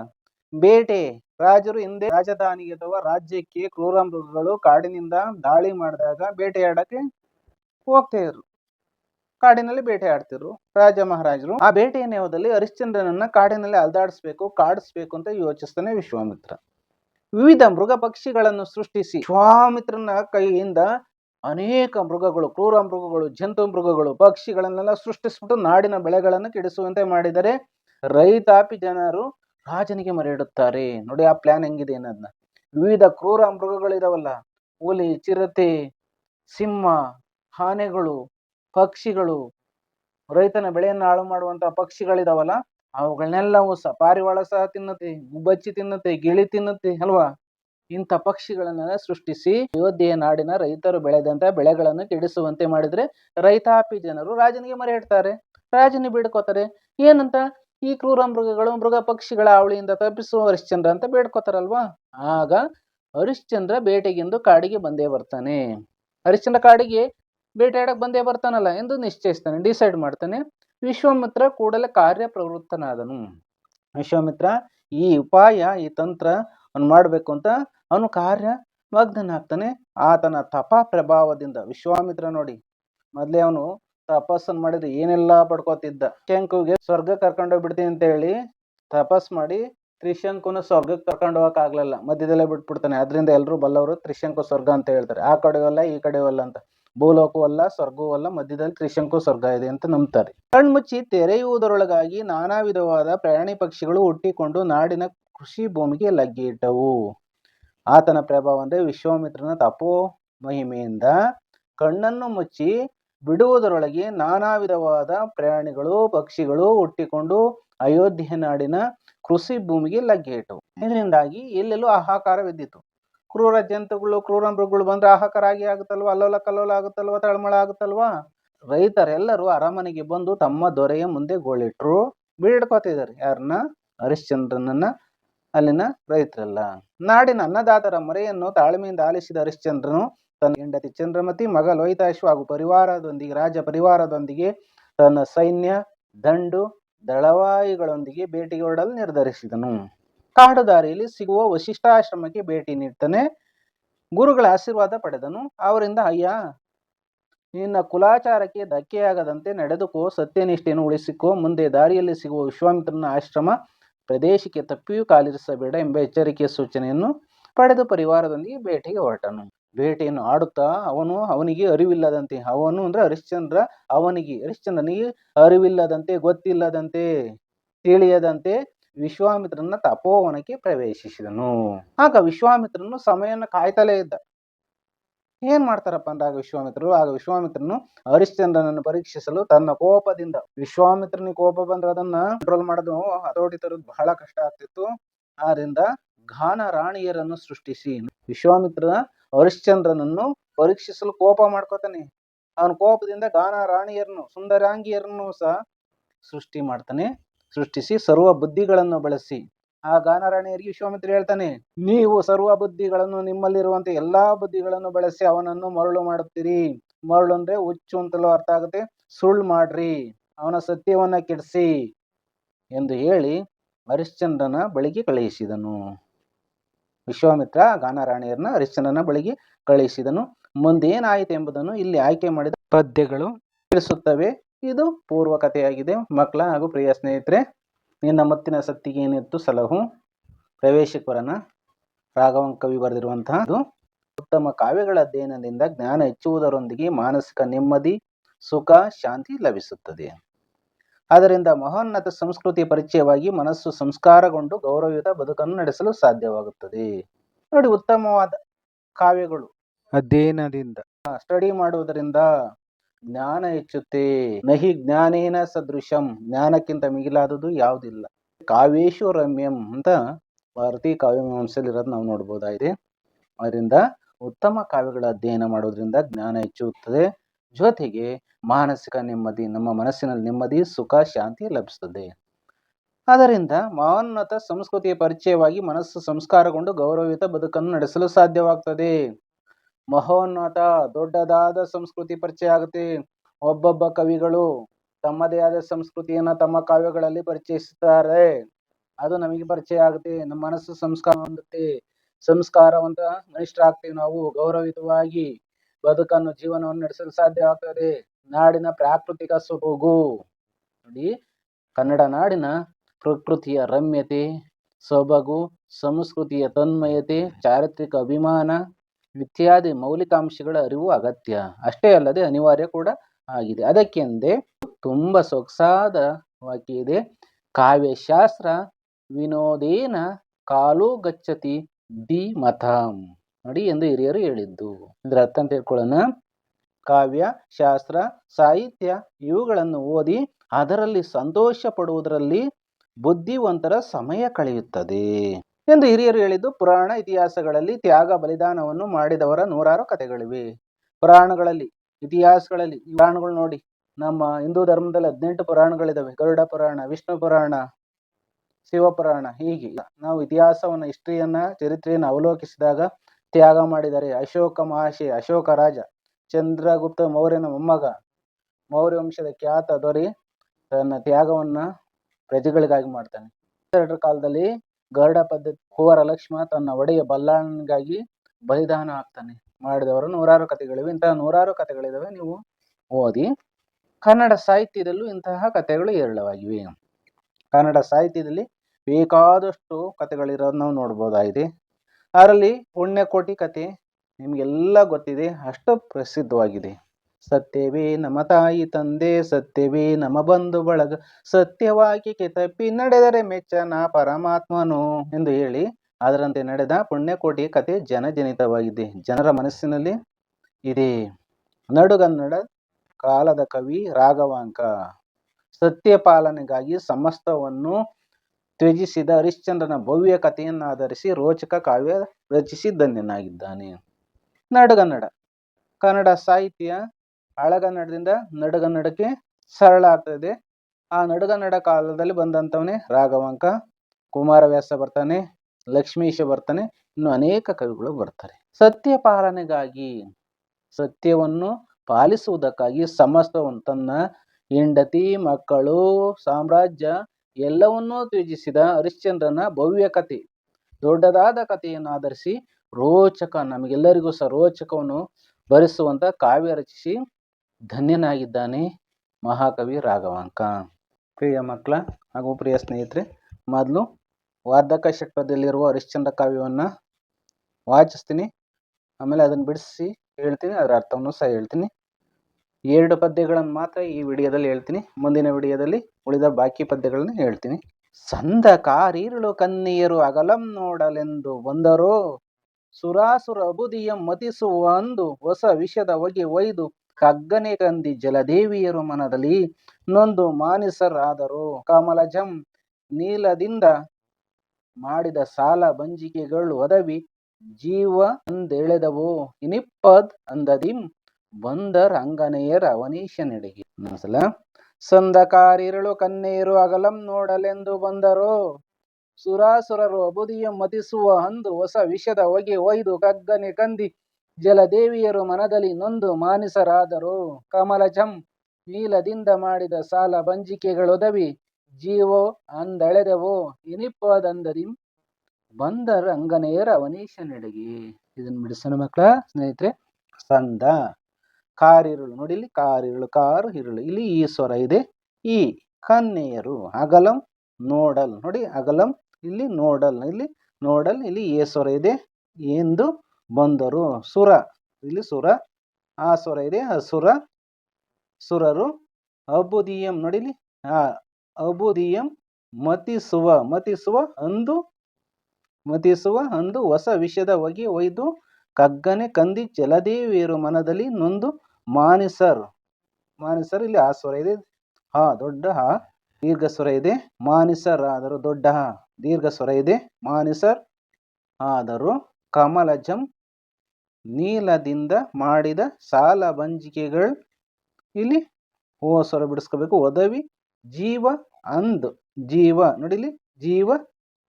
ಬೇಟೆ, ರಾಜರು ಹಿಂದೆ ರಾಜಧಾನಿಗೆ ಅಥವಾ ರಾಜ್ಯಕ್ಕೆ ಕ್ರೂರ ಮೃಗಗಳು ಕಾಡಿನಿಂದ ದಾಳಿ ಮಾಡಿದಾಗ ಬೇಟೆಯಾಡಕ್ಕೆ ಹೋಗ್ತಾ ಇದ್ರು. ಕಾಡಿನಲ್ಲಿ ಬೇಟೆ ಆಡ್ತಿದ್ರು, ರಾಜ ಮಹಾರಾಜರು. ಆ ಬೇಟೆಯ ನೇವದಲ್ಲಿ ಹರಿಶ್ಚಂದ್ರನನ್ನ ಕಾಡಿನಲ್ಲಿ ಅಲ್ದಾಡಿಸ್ಬೇಕು, ಕಾಡಿಸ್ಬೇಕು ಅಂತ ಯೋಚಿಸ್ತಾನೆ ವಿಶ್ವಾಮಿತ್ರ. ವಿವಿಧ ಮೃಗ ಪಕ್ಷಿಗಳನ್ನು ಸೃಷ್ಟಿಸಿ ವಿಶ್ವಾಮಿತ್ರನ ಕೈಯಿಂದ ಅನೇಕ ಮೃಗಗಳು, ಕ್ರೂರ ಮೃಗಗಳು, ಜಂತು ಮೃಗಗಳು ಪಕ್ಷಿಗಳನ್ನೆಲ್ಲ ಸೃಷ್ಟಿಸ್ಬಿಟ್ಟು ನಾಡಿನ ಬೆಳೆಗಳನ್ನು ಕೆಡಿಸುವಂತೆ ಮಾಡಿದರೆ ರೈತಾಪಿ ಜನರು ರಾಜನಿಗೆ ಮರೆಯಿಡುತ್ತಾರೆ. ನೋಡಿ ಆ ಪ್ಲಾನ್ ಹೆಂಗಿದೆ ಅನ್ನೋದನ್ನ. ವಿವಿಧ ಕ್ರೂರ ಮೃಗಗಳಿದಾವಲ್ಲ, ಹುಲಿ, ಚಿರತೆ, ಸಿಂಹ, ಆನೆಗಳು ಪಕ್ಷಿಗಳು, ರೈತನ ಬೆಳೆಯನ್ನು ಹಾಳು ಮಾಡುವಂತಹ ಪಕ್ಷಿಗಳಿದಾವಲ್ಲ ಅವುಗಳನ್ನೆಲ್ಲವೂ ಸಹ ಪಾರಿವಾಳ ಸಹ ತಿನ್ನುತ್ತೆ ಗುಬ್ಬಚ್ಚಿ ತಿನ್ನುತ್ತೆ, ಗಿಳಿ ತಿನ್ನುತ್ತೆ, ಅಲ್ವಾ? ಇಂಥ ಪಕ್ಷಿಗಳನ್ನೆಲ್ಲ ಸೃಷ್ಟಿಸಿ ಅಯೋಧ್ಯೆಯ ನಾಡಿನ ರೈತರು ಬೆಳೆದಂತ ಬೆಳೆಗಳನ್ನು ಕೆಡಿಸುವಂತೆ ಮಾಡಿದ್ರೆ ರೈತಾಪಿ ಜನರು ರಾಜನಿಗೆ ಮರೆ ಇಡ್ತಾರೆ ರಾಜನಿಗೆ ಬೇಡ್ಕೋತಾರೆ. ಏನಂತ? ಈ ಕ್ರೂರ ಮೃಗಗಳು ಮೃಗ ಪಕ್ಷಿಗಳ ಅವಳಿಯಿಂದ ತಪ್ಪಿಸುವ ಹರಿಶ್ಚಂದ್ರ ಅಂತ ಬೇಡ್ಕೋತಾರಲ್ವಾ? ಆಗ ಹರಿಶ್ಚಂದ್ರ ಬೇಟೆಗೆಂದು ಕಾಡಿಗೆ ಬಂದೇ ಬರ್ತಾನೆ. ಹರಿಶ್ಚಂದ್ರ ಕಾಡಿಗೆ ಬೇಟೆಯಾಡಕ್ ಬಂದೇ ಬರ್ತಾನಲ್ಲ, ಎಂದು ನಿಶ್ಚಯಿಸ್ತಾನೆ ಡಿಸೈಡ್ ಮಾಡ್ತಾನೆ, ವಿಶ್ವಾಮಿತ್ರ ಕೂಡಲೇ ಕಾರ್ಯ ಪ್ರವೃತ್ತನಾದನು ವಿಶ್ವಾಮಿತ್ರ, ಈ ಉಪಾಯ, ಈ ತಂತ್ರ ಅವನು ಮಾಡಬೇಕು ಅಂತ ಅವನು ಕಾರ್ಯ ಮಗ್ನಾಗ್ತಾನೆ ಆತನ ತಪ ಪ್ರಭಾವದಿಂದ, ವಿಶ್ವಾಮಿತ್ರ ನೋಡಿ, ಮೊದಲೇ ಅವನು ತಪಸ್ಸನ್ನು ಮಾಡಿದ್ರೆ ಏನೆಲ್ಲ ಪಡ್ಕೋತಿದ್ದ? ಶಂಕುಗೆ ಸ್ವರ್ಗ ಕರ್ಕೊಂಡೋಗಿ ಬಿಡ್ತೀನಿ ಅಂತ ಹೇಳಿ ತಪಸ್ ಮಾಡಿ, ತ್ರಿಶಂಕುನ ಸ್ವರ್ಗಕ್ಕೆ ಕರ್ಕೊಂಡು ಹೋಗಕ್ ಮಧ್ಯದಲ್ಲೇ ಬಿಟ್ಬಿಡ್ತಾನೆ. ಅದರಿಂದ ಎಲ್ಲರೂ ಬಲ್ಲವರು ತ್ರಿಶಂಕು ಸ್ವರ್ಗ ಅಂತ ಹೇಳ್ತಾರೆ. ಆ ಕಡೆವಲ್ಲ ಈ ಕಡೆವಲ್ಲ ಅಂತ. ಭೂಲೋಕವೂ ಅಲ್ಲ, ಸ್ವರ್ಗವೂ ಅಲ್ಲ, ಮಧ್ಯದಲ್ಲಿ ತ್ರಿಶಂಕು ಸ್ವರ್ಗ ಇದೆ ಅಂತ ನಂಬ್ತಾರೆ. ಕಣ್ಮುಚ್ಚಿ ತೆರೆಯುವುದರೊಳಗಾಗಿ ನಾನಾ ವಿಧವಾದ ಪ್ರಾಣಿ ಪಕ್ಷಿಗಳು ಹುಟ್ಟಿಕೊಂಡು ನಾಡಿನ ಕೃಷಿ ಭೂಮಿಗೆ ಲಗ್ಗೆ ಇಟ್ಟವು. ಆತನ ಪ್ರಭಾವ ಅಂದ್ರೆ ವಿಶ್ವಾಮಿತ್ರನ ತಪೋ ಮಹಿಮೆಯಿಂದ ಕಣ್ಣನ್ನು ಮುಚ್ಚಿ ಬಿಡುವುದರೊಳಗೆ ನಾನಾ ವಿಧವಾದ ಪ್ರಾಣಿಗಳು, ಪಕ್ಷಿಗಳು ಹುಟ್ಟಿಕೊಂಡು ಅಯೋಧ್ಯೆ ನಾಡಿನ ಕೃಷಿ ಭೂಮಿಗೆ ಲಗ್ಗೆ ಇಟ್ಟವು. ಇದರಿಂದಾಗಿ ಎಲ್ಲೆಲ್ಲೂ ಹಾಹಾಕಾರವಿದ್ದಿತು ಕ್ರೂರ ಜಂತುಗಳು ಕ್ರೂರ ಮೃಗಗಳು ಬಂದ್ರೆ ಆಹಾಕರಾಗಿ ಆಗಿ ಆಗುತ್ತಲ್ವಾ? ಅಲ್ಲೋಲ ಕಲ್ಲೋಲ ಆಗುತ್ತಲ್ವಾ? ತಳಮಳ ಆಗುತ್ತಲ್ವಾ? ರೈತರೆಲ್ಲರೂ ಅರಮನೆಗೆ ಬಂದು ತಮ್ಮ ದೊರೆಯ ಮುಂದೆ ಗೋಳಿಟ್ರು ಬೀಳ್ಕೊತಿದ್ದಾರೆ. ಯಾರನ್ನ ಹರಿಶ್ಚಂದ್ರನನ್ನ, ಅಲ್ಲಿನ ರೈತರೆಲ್ಲ. ನಾಡಿನ ಅನ್ನದಾತರ ಮರೆಯನ್ನು ತಾಳ್ಮೆಯಿಂದ ಆಲಿಸಿದ ಹರಿಶ್ಚಂದ್ರನು ತನ್ನ ಹೆಂಡತಿ ಚಂದ್ರಮತಿ, ಮಗ ಲೋಹಿತಾಶ್ವ ಹಾಗೂ ಪರಿವಾರದೊಂದಿಗೆ, ರಾಜ ಪರಿವಾರದೊಂದಿಗೆ ತನ್ನ ಸೈನ್ಯ, ದಂಡು, ದಳವಾಯಿಗಳೊಂದಿಗೆ ಭೇಟಿಗೆ ಹೊರಡಲು ನಿರ್ಧರಿಸಿದನು. ಕಾಡು ದಾರಿಯಲ್ಲಿ ಸಿಗುವ ವಶಿಷ್ಠಾಶ್ರಮಕ್ಕೆ ಭೇಟಿ ನೀಡ್ತಾನೆ. ಗುರುಗಳ ಆಶೀರ್ವಾದ ಪಡೆದನು. ಅವರಿಂದ, ಅಯ್ಯ, ನಿನ್ನ ಕುಲಾಚಾರಕ್ಕೆ ಧಕ್ಕೆಯಾಗದಂತೆ ನಡೆದುಕೋ, ಸತ್ಯನಿಷ್ಠೆಯನ್ನು ಉಳಿಸಿಕೋ, ಮುಂದೆ ದಾರಿಯಲ್ಲಿ ಸಿಗುವ ವಿಶ್ವಾಮಿತ್ರನ ಆಶ್ರಮ ಪ್ರದೇಶಕ್ಕೆ ತಪ್ಪಿಯೂ ಕಾಲಿರಿಸಬೇಡ ಎಂಬ ಎಚ್ಚರಿಕೆಯ ಸೂಚನೆಯನ್ನು ಪಡೆದು ಪರಿವಾರದೊಂದಿಗೆ ಭೇಟಿಗೆ ಹೊರಟನು. ಭೇಟಿಯನ್ನು ಆಡುತ್ತಾ ಅವನು ಅವನಿಗೆ ಅರಿವಿಲ್ಲದಂತೆ, ಅವನು ಅಂದ್ರೆ ಹರಿಶ್ಚಂದ್ರ, ಅವನಿಗೆ ಹರಿಶ್ಚಂದ್ರನಿಗೆ ಅರಿವಿಲ್ಲದಂತೆ, ಗೊತ್ತಿಲ್ಲದಂತೆ, ತಿಳಿಯದಂತೆ ವಿಶ್ವಾಮಿತ್ರನ ತಪೋವನಕ್ಕೆ ಪ್ರವೇಶಿಸಿದನು. ಆಗ ವಿಶ್ವಾಮಿತ್ರನು ಸಮಯವನ್ನು ಕಾಯ್ತಲೇ ಇದ್ದ. ಏನ್ ಮಾಡ್ತಾರಪ್ಪ ಅಂದಾಗ ವಿಶ್ವಾಮಿತ್ರರು? ಆಗ ವಿಶ್ವಾಮಿತ್ರನು ಹರಿಶ್ಚಂದ್ರನನ್ನು ಪರೀಕ್ಷಿಸಲು ತನ್ನ ಕೋಪದಿಂದ, ವಿಶ್ವಾಮಿತ್ರನಿಗೆ ಕೋಪ ಬಂದ್ರೆ ಅದನ್ನ ಕಂಟ್ರೋಲ್ ಮಾಡೋದು ಹತೋಟಿ ತರೋದು ಬಹಳ ಕಷ್ಟ ಆಗ್ತಿತ್ತು. ಆದ್ರಿಂದ ಘಾನ ರಾಣಿಯರನ್ನು ಸೃಷ್ಟಿಸಿ. ವಿಶ್ವಾಮಿತ್ರ ಹರಿಶ್ಚಂದ್ರನನ್ನು ಪರೀಕ್ಷಿಸಲು ಕೋಪ ಮಾಡ್ಕೋತಾನೆ. ಅವನ ಕೋಪದಿಂದ ಗಾನ ರಾಣಿಯರನ್ನು, ಸುಂದರಾಂಗಿಯರನ್ನು ಸಹ ಸೃಷ್ಟಿ ಮಾಡ್ತಾನೆ. ಸೃಷ್ಟಿಸಿ ಸರ್ವ ಬುದ್ಧಿಗಳನ್ನು ಬಳಸಿ. ಆ ಗಾನರಾಣಿಯರಿಗೆ ವಿಶ್ವಾಮಿತ್ರ ಹೇಳ್ತಾನೆ, ನೀವು ಸರ್ವ ಬುದ್ಧಿಗಳನ್ನು ನಿಮ್ಮಲ್ಲಿರುವಂತೆ ಎಲ್ಲಾ ಬುದ್ಧಿಗಳನ್ನು ಬಳಸಿ ಅವನನ್ನು ಮರಳು ಮಾಡುತ್ತೀರಿ. ಮರಳು ಅಂದ್ರೆ ಹುಚ್ಚು ಅಂತಲೂ ಅರ್ಥ ಆಗುತ್ತೆ, ಸುಳ್ಳು ಮಾಡ್ರಿ, ಅವನ ಸತ್ಯವನ್ನ ಕೆಡಿಸಿ ಎಂದು ಹೇಳಿ ಹರಿಶ್ಚಂದ್ರನ ಬಳಿಗೆ ಕಳುಹಿಸಿದನು. ವಿಶ್ವಾಮಿತ್ರ ಗಾನರಾಣಿಯರನ್ನ ಹರಿಶ್ಚಂದ್ರನ ಬಳಿಗೆ ಕಳುಹಿಸಿದನು. ಮುಂದೇನಾಯಿತು ಎಂಬುದನ್ನು ಇಲ್ಲಿ ಆಯ್ಕೆ ಮಾಡಿದ ಪದ್ಯಗಳು ತಿಳಿಸುತ್ತವೆ. ಇದು ಪೂರ್ವ ಕಥೆಯಾಗಿದೆ ಮಕ್ಕಳ ಹಾಗೂ ಪ್ರಿಯ ಸ್ನೇಹಿತರೆ ನಿನ್ನ ಮತ್ತಿನ ಸತ್ತಿಗೆ ಏನಿತ್ತು ಸಲಹು? ಪ್ರವೇಶಕರನ ರಾಘವನ್ ಕವಿ ಬರೆದಿರುವಂತಹ ಉತ್ತಮ ಕಾವ್ಯಗಳ ಅಧ್ಯಯನದಿಂದ ಜ್ಞಾನ ಹೆಚ್ಚುವುದರೊಂದಿಗೆ ಮಾನಸಿಕ ನೆಮ್ಮದಿ ಸುಖ ಶಾಂತಿ ಲಭಿಸುತ್ತದೆ. ಅದರಿಂದ ಮಹೋನ್ನತ ಸಂಸ್ಕೃತಿ ಪರಿಚಯವಾಗಿ ಮನಸ್ಸು ಸಂಸ್ಕಾರಗೊಂಡು ಗೌರವಯುತ ಬದುಕನ್ನು ನಡೆಸಲು ಸಾಧ್ಯವಾಗುತ್ತದೆ. ನೋಡಿ ಉತ್ತಮವಾದ ಕಾವ್ಯಗಳು. ಅಧ್ಯಯನದಿಂದ. ಸ್ಟಡಿ ಮಾಡುವುದರಿಂದ ಜ್ಞಾನ ಹೆಚ್ಚುತ್ತೆ. ನಹಿ ಜ್ಞಾನೇನ ಸದೃಶಂ. ಜ್ಞಾನಕ್ಕಿಂತ ಮಿಗಿಲಾದುದು ಯಾವುದಿಲ್ಲ. ಕಾವೇಶು ರಮ್ಯಂ ಅಂತ ಭಾರತೀಯ ಕಾವ್ಯಮೀಮಾಂಸೆಯಲ್ಲಿ ಇರೋದು ನಾವು ನೋಡ್ಬೋದಾಗಿದೆ. ಅದರಿಂದ ಉತ್ತಮ ಕಾವ್ಯಗಳ ಅಧ್ಯಯನ ಮಾಡೋದ್ರಿಂದ ಜ್ಞಾನ ಹೆಚ್ಚುತ್ತದೆ. ಜೊತೆಗೆ ಮಾನಸಿಕ ನೆಮ್ಮದಿ, ನಮ್ಮ ಮನಸ್ಸಿನಲ್ಲಿ ನೆಮ್ಮದಿ, ಸುಖ, ಶಾಂತಿ ಲಭಿಸುತ್ತದೆ. ಅದರಿಂದ ಮಹೋನ್ನತ ಸಂಸ್ಕೃತಿಯ ಪರಿಚಯವಾಗಿ ಮನಸ್ಸು ಸಂಸ್ಕಾರಗೊಂಡು ಗೌರವಯುತ ಬದುಕನ್ನು ನಡೆಸಲು ಸಾಧ್ಯವಾಗ್ತದೆ. ಮಹೋನ್ನತ, ದೊಡ್ಡದಾದ ಸಂಸ್ಕೃತಿ ಪರಿಚಯ ಆಗುತ್ತೆ. ಒಬ್ಬೊಬ್ಬ ಕವಿಗಳು ತಮ್ಮದೇ ಆದ ಸಂಸ್ಕೃತಿಯನ್ನ ತಮ್ಮ ಕಾವ್ಯಗಳಲ್ಲಿ ಪರಿಚಯಿಸುತ್ತಾರೆ. ಅದು ನಮಗೆ ಪರಿಚಯ ಆಗುತ್ತೆ. ನಮ್ಮ ಮನಸ್ಸು ಸಂಸ್ಕಾರ ಹೊಂದುತ್ತೆ. ಸಂಸ್ಕಾರವಂತ ಮನುಷ್ಯರಾಗ್ತೀವಿ ನಾವು. ಗೌರವಿತವಾಗಿ ಬದುಕನ್ನು ಜೀವನವನ್ನು ನಡೆಸಲು ಸಾಧ್ಯ ಆಗ್ತದೆ. ನಾಡಿನ ಪ್ರಾಕೃತಿಕ ಸೊಬಗು. ನೋಡಿ, ಕನ್ನಡ ನಾಡಿನ ಪ್ರಕೃತಿಯ ರಮ್ಯತೆ, ಸೊಬಗು, ಸಂಸ್ಕೃತಿಯ ತನ್ಮಯತೆ, ಚಾರಿತ್ರಿಕ ಅಭಿಮಾನ ಇತ್ಯಾದಿ ಮೌಲಿಕಾಂಶಗಳ ಅರಿವು ಅಗತ್ಯ. ಅಷ್ಟೇ ಅಲ್ಲದೆ ಅನಿವಾರ್ಯ ಕೂಡ ಆಗಿದೆ. ಅದಕ್ಕೆಂದೇ ತುಂಬ ಸೊಗಸಾದ ವಾಕ್ಯ ಇದೆ ಕಾವ್ಯಶಾಸ್ತ್ರ ವಿನೋದೇನ ಕಾಲು ಗಚ್ಚತಿ ದಿ ಮತ ನೋಡಿ ಎಂದು ಹಿರಿಯರು ಹೇಳಿದ್ದು. ಇದರ ಅರ್ಥ ಅಂತ ಹೇಳ್ಕೊಳ್ಳೋಣ. ಕಾವ್ಯ, ಶಾಸ್ತ್ರ, ಸಾಹಿತ್ಯ ಇವುಗಳನ್ನು ಓದಿ ಅದರಲ್ಲಿ ಸಂತೋಷ ಪಡುವುದರಲ್ಲಿ ಬುದ್ಧಿವಂತರ ಸಮಯ ಕಳೆಯುತ್ತದೆ. ಎಂದು ಹಿರಿಯರು ಹೇಳಿದ್ದು, ಪುರಾಣ ಇತಿಹಾಸಗಳಲ್ಲಿ ತ್ಯಾಗ ಬಲಿದಾನವನ್ನು ಮಾಡಿದವರ ನೂರಾರು ಕಥೆಗಳಿವೆ. ಪುರಾಣಗಳಲ್ಲಿ, ಇತಿಹಾಸಗಳಲ್ಲಿ ಪುರಾಣಗಳು ನೋಡಿ. ನಮ್ಮ ಹಿಂದೂ ಧರ್ಮದಲ್ಲಿ ಹದಿನೆಂಟು ಪುರಾಣಗಳಿದ್ದಾವೆ ಗರುಡ ಪುರಾಣ, ವಿಷ್ಣು ಪುರಾಣ ಶಿವಪುರಾಣ ಹೀಗೆ. ನಾವು ಇತಿಹಾಸವನ್ನ, ಹಿಸ್ಟ್ರಿಯನ್ನ, ಚರಿತ್ರೆಯನ್ನು ಅವಲೋಕಿಸಿದಾಗ ತ್ಯಾಗ ಮಾಡಿದರೆ ಅಶೋಕ ಮಹಾಶಿ ಅಶೋಕ ರಾಜ, ಚಂದ್ರಗುಪ್ತ ಮೌರ್ಯನ ಮೊಮ್ಮಗ, ಮೌರ್ಯ ವಂಶದ ಖ್ಯಾತ ದೊರೆ ತನ್ನ ತ್ಯಾಗವನ್ನ ಪ್ರಜೆಗಳಿಗಾಗಿ ಮಾಡ್ತಾನೆ. ಕಾಲದಲ್ಲಿ ಗರುಡ ಪದ್ಧತಿ, ಕುವರ ಲಕ್ಷ್ಮ ತನ್ನ ಒಡೆಯ ಬಲ್ಲಾಳನಿಗಾಗಿ ಬಲಿದಾನ ಆಗ್ತಾನೆ. ಮಾಡಿದವರು ನೂರಾರು ಕಥೆಗಳಿವೆ. ಇಂತಹ ನೂರಾರು ಕಥೆಗಳಿದಾವೆ. ನೀವು ಓದಿ, ಕನ್ನಡ ಸಾಹಿತ್ಯದಲ್ಲೂ ಇಂತಹ ಕಥೆಗಳು ಹೇರಳವಾಗಿವೆ. ಕನ್ನಡ ಸಾಹಿತ್ಯದಲ್ಲಿ ಬೇಕಾದಷ್ಟು ಕಥೆಗಳಿರೋದು ನಾವು ನೋಡ್ಬೋದಾಗಿದೆ. ಅದರಲ್ಲಿ ಪುಣ್ಯಕೋಟಿ ಕತೆ ನಿಮಗೆಲ್ಲ ಗೊತ್ತಿದೆ. ಅಷ್ಟು ಪ್ರಸಿದ್ಧವಾಗಿದೆ. ಸತ್ಯವೇ ನಮ್ಮ ತಾಯಿ ತಂದೆ, ಸತ್ಯವೇ ನಮ್ಮ ಬಂಧು ಬಳಗ, ಸತ್ಯವಾಗಿ ತಪ್ಪಿ ನಡೆದರೆ ಮೆಚ್ಚನ ಪರಮಾತ್ಮನು ಎಂದು ಹೇಳಿ, ಅದರಂತೆ ನಡೆದ ಪುಣ್ಯಕೋಟಿ ಕತೆ ಜನಜನಿತವಾಗಿದೆ. ಜನರ ಮನಸ್ಸಿನಲ್ಲಿ ಇದೆ. ನಡುಗನ್ನಡ ಕಾಲದ ಕವಿ ರಾಘವಾಂಕ ಸತ್ಯ ಪಾಲನೆಗಾಗಿ ಸಮಸ್ತವನ್ನು ತ್ಯಜಿಸಿದ ಹರಿಶ್ಚಂದ್ರನ ಭವ್ಯ ಕಥೆಯನ್ನಾಧರಿಸಿ ರೋಚಕ ಕಾವ್ಯ ರಚಿಸಿ ಧನ್ಯನಾಗಿದ್ದಾನೆ. ನಡುಗನ್ನಡ, ಕನ್ನಡ ಸಾಹಿತ್ಯ ಹಳಗನ್ನಡದಿಂದ ನಡುಗನ್ನಡಕ್ಕೆ ಸರಳ ಆಗ್ತದೆ. ಆ ನಡುಗನ್ನಡ ಕಾಲದಲ್ಲಿ ಬಂದಂಥವನೇ ರಾಘವಾಂಕ, ಕುಮಾರವ್ಯಾಸ ಬರ್ತಾನೆ, ಲಕ್ಷ್ಮೀಶ ಬರ್ತಾನೆ, ಇನ್ನು ಅನೇಕ ಕವಿಗಳು ಬರ್ತಾರೆ. ಸತ್ಯ ಪಾಲನೆಗಾಗಿ, ಸತ್ಯವನ್ನು ಪಾಲಿಸುವುದಕ್ಕಾಗಿ ಸಮಸ್ತವನ್ನು ತನ್ನ ಹೆಂಡತಿ, ಮಕ್ಕಳು, ಸಾಮ್ರಾಜ್ಯ ಎಲ್ಲವನ್ನೂ ತ್ಯಜಿಸಿದ ಹರಿಶ್ಚಂದ್ರನ ಭವ್ಯ ಕಥೆ. ದೊಡ್ಡದಾದ ಕಥೆಯನ್ನು ಆಧರಿಸಿ ರೋಚಕ, ನಮಗೆಲ್ಲರಿಗೂ ಸಹ ರೋಚಕವನ್ನು ಭರಿಸುವಂತ ಕಾವ್ಯ ರಚಿಸಿ ಧನ್ಯನಾಗಿದ್ದಾನೆ ಮಹಾಕವಿ ರಾಘವಾಂಕ. ಪ್ರಿಯ ಮಕ್ಕಳ ಹಾಗೂ ಪ್ರಿಯ ಸ್ನೇಹಿತರೆ, ಮೊದಲು ವಾರ್ಧಕ ಷಟ್ಪದಿಯಲ್ಲಿರುವ ಹರಿಶ್ಚಂದ್ರ ಕಾವ್ಯವನ್ನು ವಾಚಿಸ್ತೀನಿ. ಆಮೇಲೆ ಅದನ್ನು ಬಿಡಿಸಿ ಹೇಳ್ತೀನಿ, ಅದರ ಅರ್ಥವನ್ನು ಸಹ ಹೇಳ್ತೀನಿ. ಎರಡು ಪದ್ಯಗಳನ್ನು ಮಾತ್ರ ಈ ವಿಡಿಯೋದಲ್ಲಿ ಹೇಳ್ತೀನಿ. ಮುಂದಿನ ವಿಡಿಯೋದಲ್ಲಿ ಉಳಿದ ಬಾಕಿ ಪದ್ಯಗಳನ್ನು ಹೇಳ್ತೀನಿ. ಸಂದ ಕಾರೀರುಳು ಕನ್ನಿಯರು ಅಗಲಂ ನೋಡಲೆಂದು ಬಂದರೋ, ಸುರಾಸುರ ಅಬುದಿಯಂ ಮತಿಸುವ ಅಂದು ಹೊಸ ವಿಷದ ಹೊಗೆ ಒಯ್ದು ಕಗ್ಗನೆ ಕಂದಿ ಜಲದೇವಿಯರು ಮನದಲ್ಲಿ ನೊಂದು ಮಾನಿಸರಾದರು. ಕಮಲಜಂ ನೀಲದಿಂದ ಮಾಡಿದ ಸಾಲ ಬಂಜಿಕೆಗಳು ಒದವಿ ಜೀವ ಅಂದೆಳೆದವು. ಇನಿಪ್ಪದ್ ಅಂದದಿಂ ಬಂದರ್ ಅಂಗನೆಯರ ಅವನೀಶನೆಡೆಗೆ. ಇನ್ನೊಂದ್ಸಲ ಸಂದಕಾರಿರಳು ಅಗಲಂ ನೋಡಲೆಂದು ಬಂದರು. ಸುರಾಸುರರು ಅಬುದಿಯ ಮತಿಸುವ ಅಂದು ಹೊಸ ವಿಷದ ಹೊಗೆ ಒಯ್ದು ಕಗ್ಗನೆ ಕಂದಿ ಜಲದೇವಿಯರು ಮನದಲ್ಲಿ ನೊಂದು ಮಾನಸರಾದರು. ಕಮಲಜಂ ನೀಲದಿಂದ ಮಾಡಿದ ಸಾಲ ಬಂಜಿಕೆಗಳೊದವಿ. ಜೀವೋ ಅಂದಳೆದೆವೋ ಬಂದ ರಂಗನೇರ ಅಂಗನೆಯರ ಅವನೀಶನೆಡೆಗೆ ಇದನ್ನು ಬಿಡಿಸೋಣ ಮಕ್ಕಳ ಸ್ನೇಹಿತರೆ. ಸಂದ. ಕಾರಿರುಳು ನೋಡಿ ಇಲ್ಲಿ ಕಾರಿರುಳು ಕಾರು, ಇರುಳು ಇಲ್ಲಿ ಈ ಸ್ವರ ಇದೆ. ಈ ಕನ್ನೆಯರು ಅಗಲಂ, ನೋಡಲ್. ನೋಡಿ, ಅಗಲಂ, ಇಲ್ಲಿ ನೋಡಲ್ ಇಲ್ಲಿ ನೋಡಲ್, ಇಲ್ಲಿ ಏ ಸ್ವರ ಇದೆ. ಎಂದು ಬಂದರು. ಸುರ. ಇಲ್ಲಿ ಸುರ. ಆ ಸ್ವರ ಇದೆ. ಸುರ. ಸುರರು. ಅಬುದಿಯಂ ನೋಡಿಲಿ ಆ ಅಬುದಿಯಂ ಮತಿಸುವ. ಮತಿಸುವ ಅಂದು? ಮತಿಸುವ ಅಂದು ಹೊಸ ವಿಷಯದ ಹೊಗೆ ಒಯ್ದು ಕಗ್ಗನೆ ಕಂದಿ ಜಲದೇವಿಯರು ಮನದಲ್ಲಿ ನೊಂದು ಮಾನಿಸರ್. ಮಾನಿಸರ್ ಇಲ್ಲಿ ಆ ಸ್ವರ ಇದೆ. ಹಾ, ದೊಡ್ಡ ಹಾ. ದೀರ್ಘ ಸ್ವರ ಇದೆ. ಮಾನಿಸರ್ ಆದರೂ ದೊಡ್ಡ ಹಾ. ದೀರ್ಘ ಸ್ವರ ಇದೆ. ಮಾನಿಸರ್ ಆದರೂ ಕಮಲಜಂ ನೀಲದಿಂದ ಮಾಡಿದ ಸಾಲ ಬಂಜಿಕೆಗಳು. ಇಲ್ಲಿ ಓ ಸ್ವರ ಬಿಡಿಸ್ಕೋಬೇಕು. ಒದವಿ ಜೀವ ಅಂದ್. ಜೀವ ನೋಡಿಲಿ ಜೀವ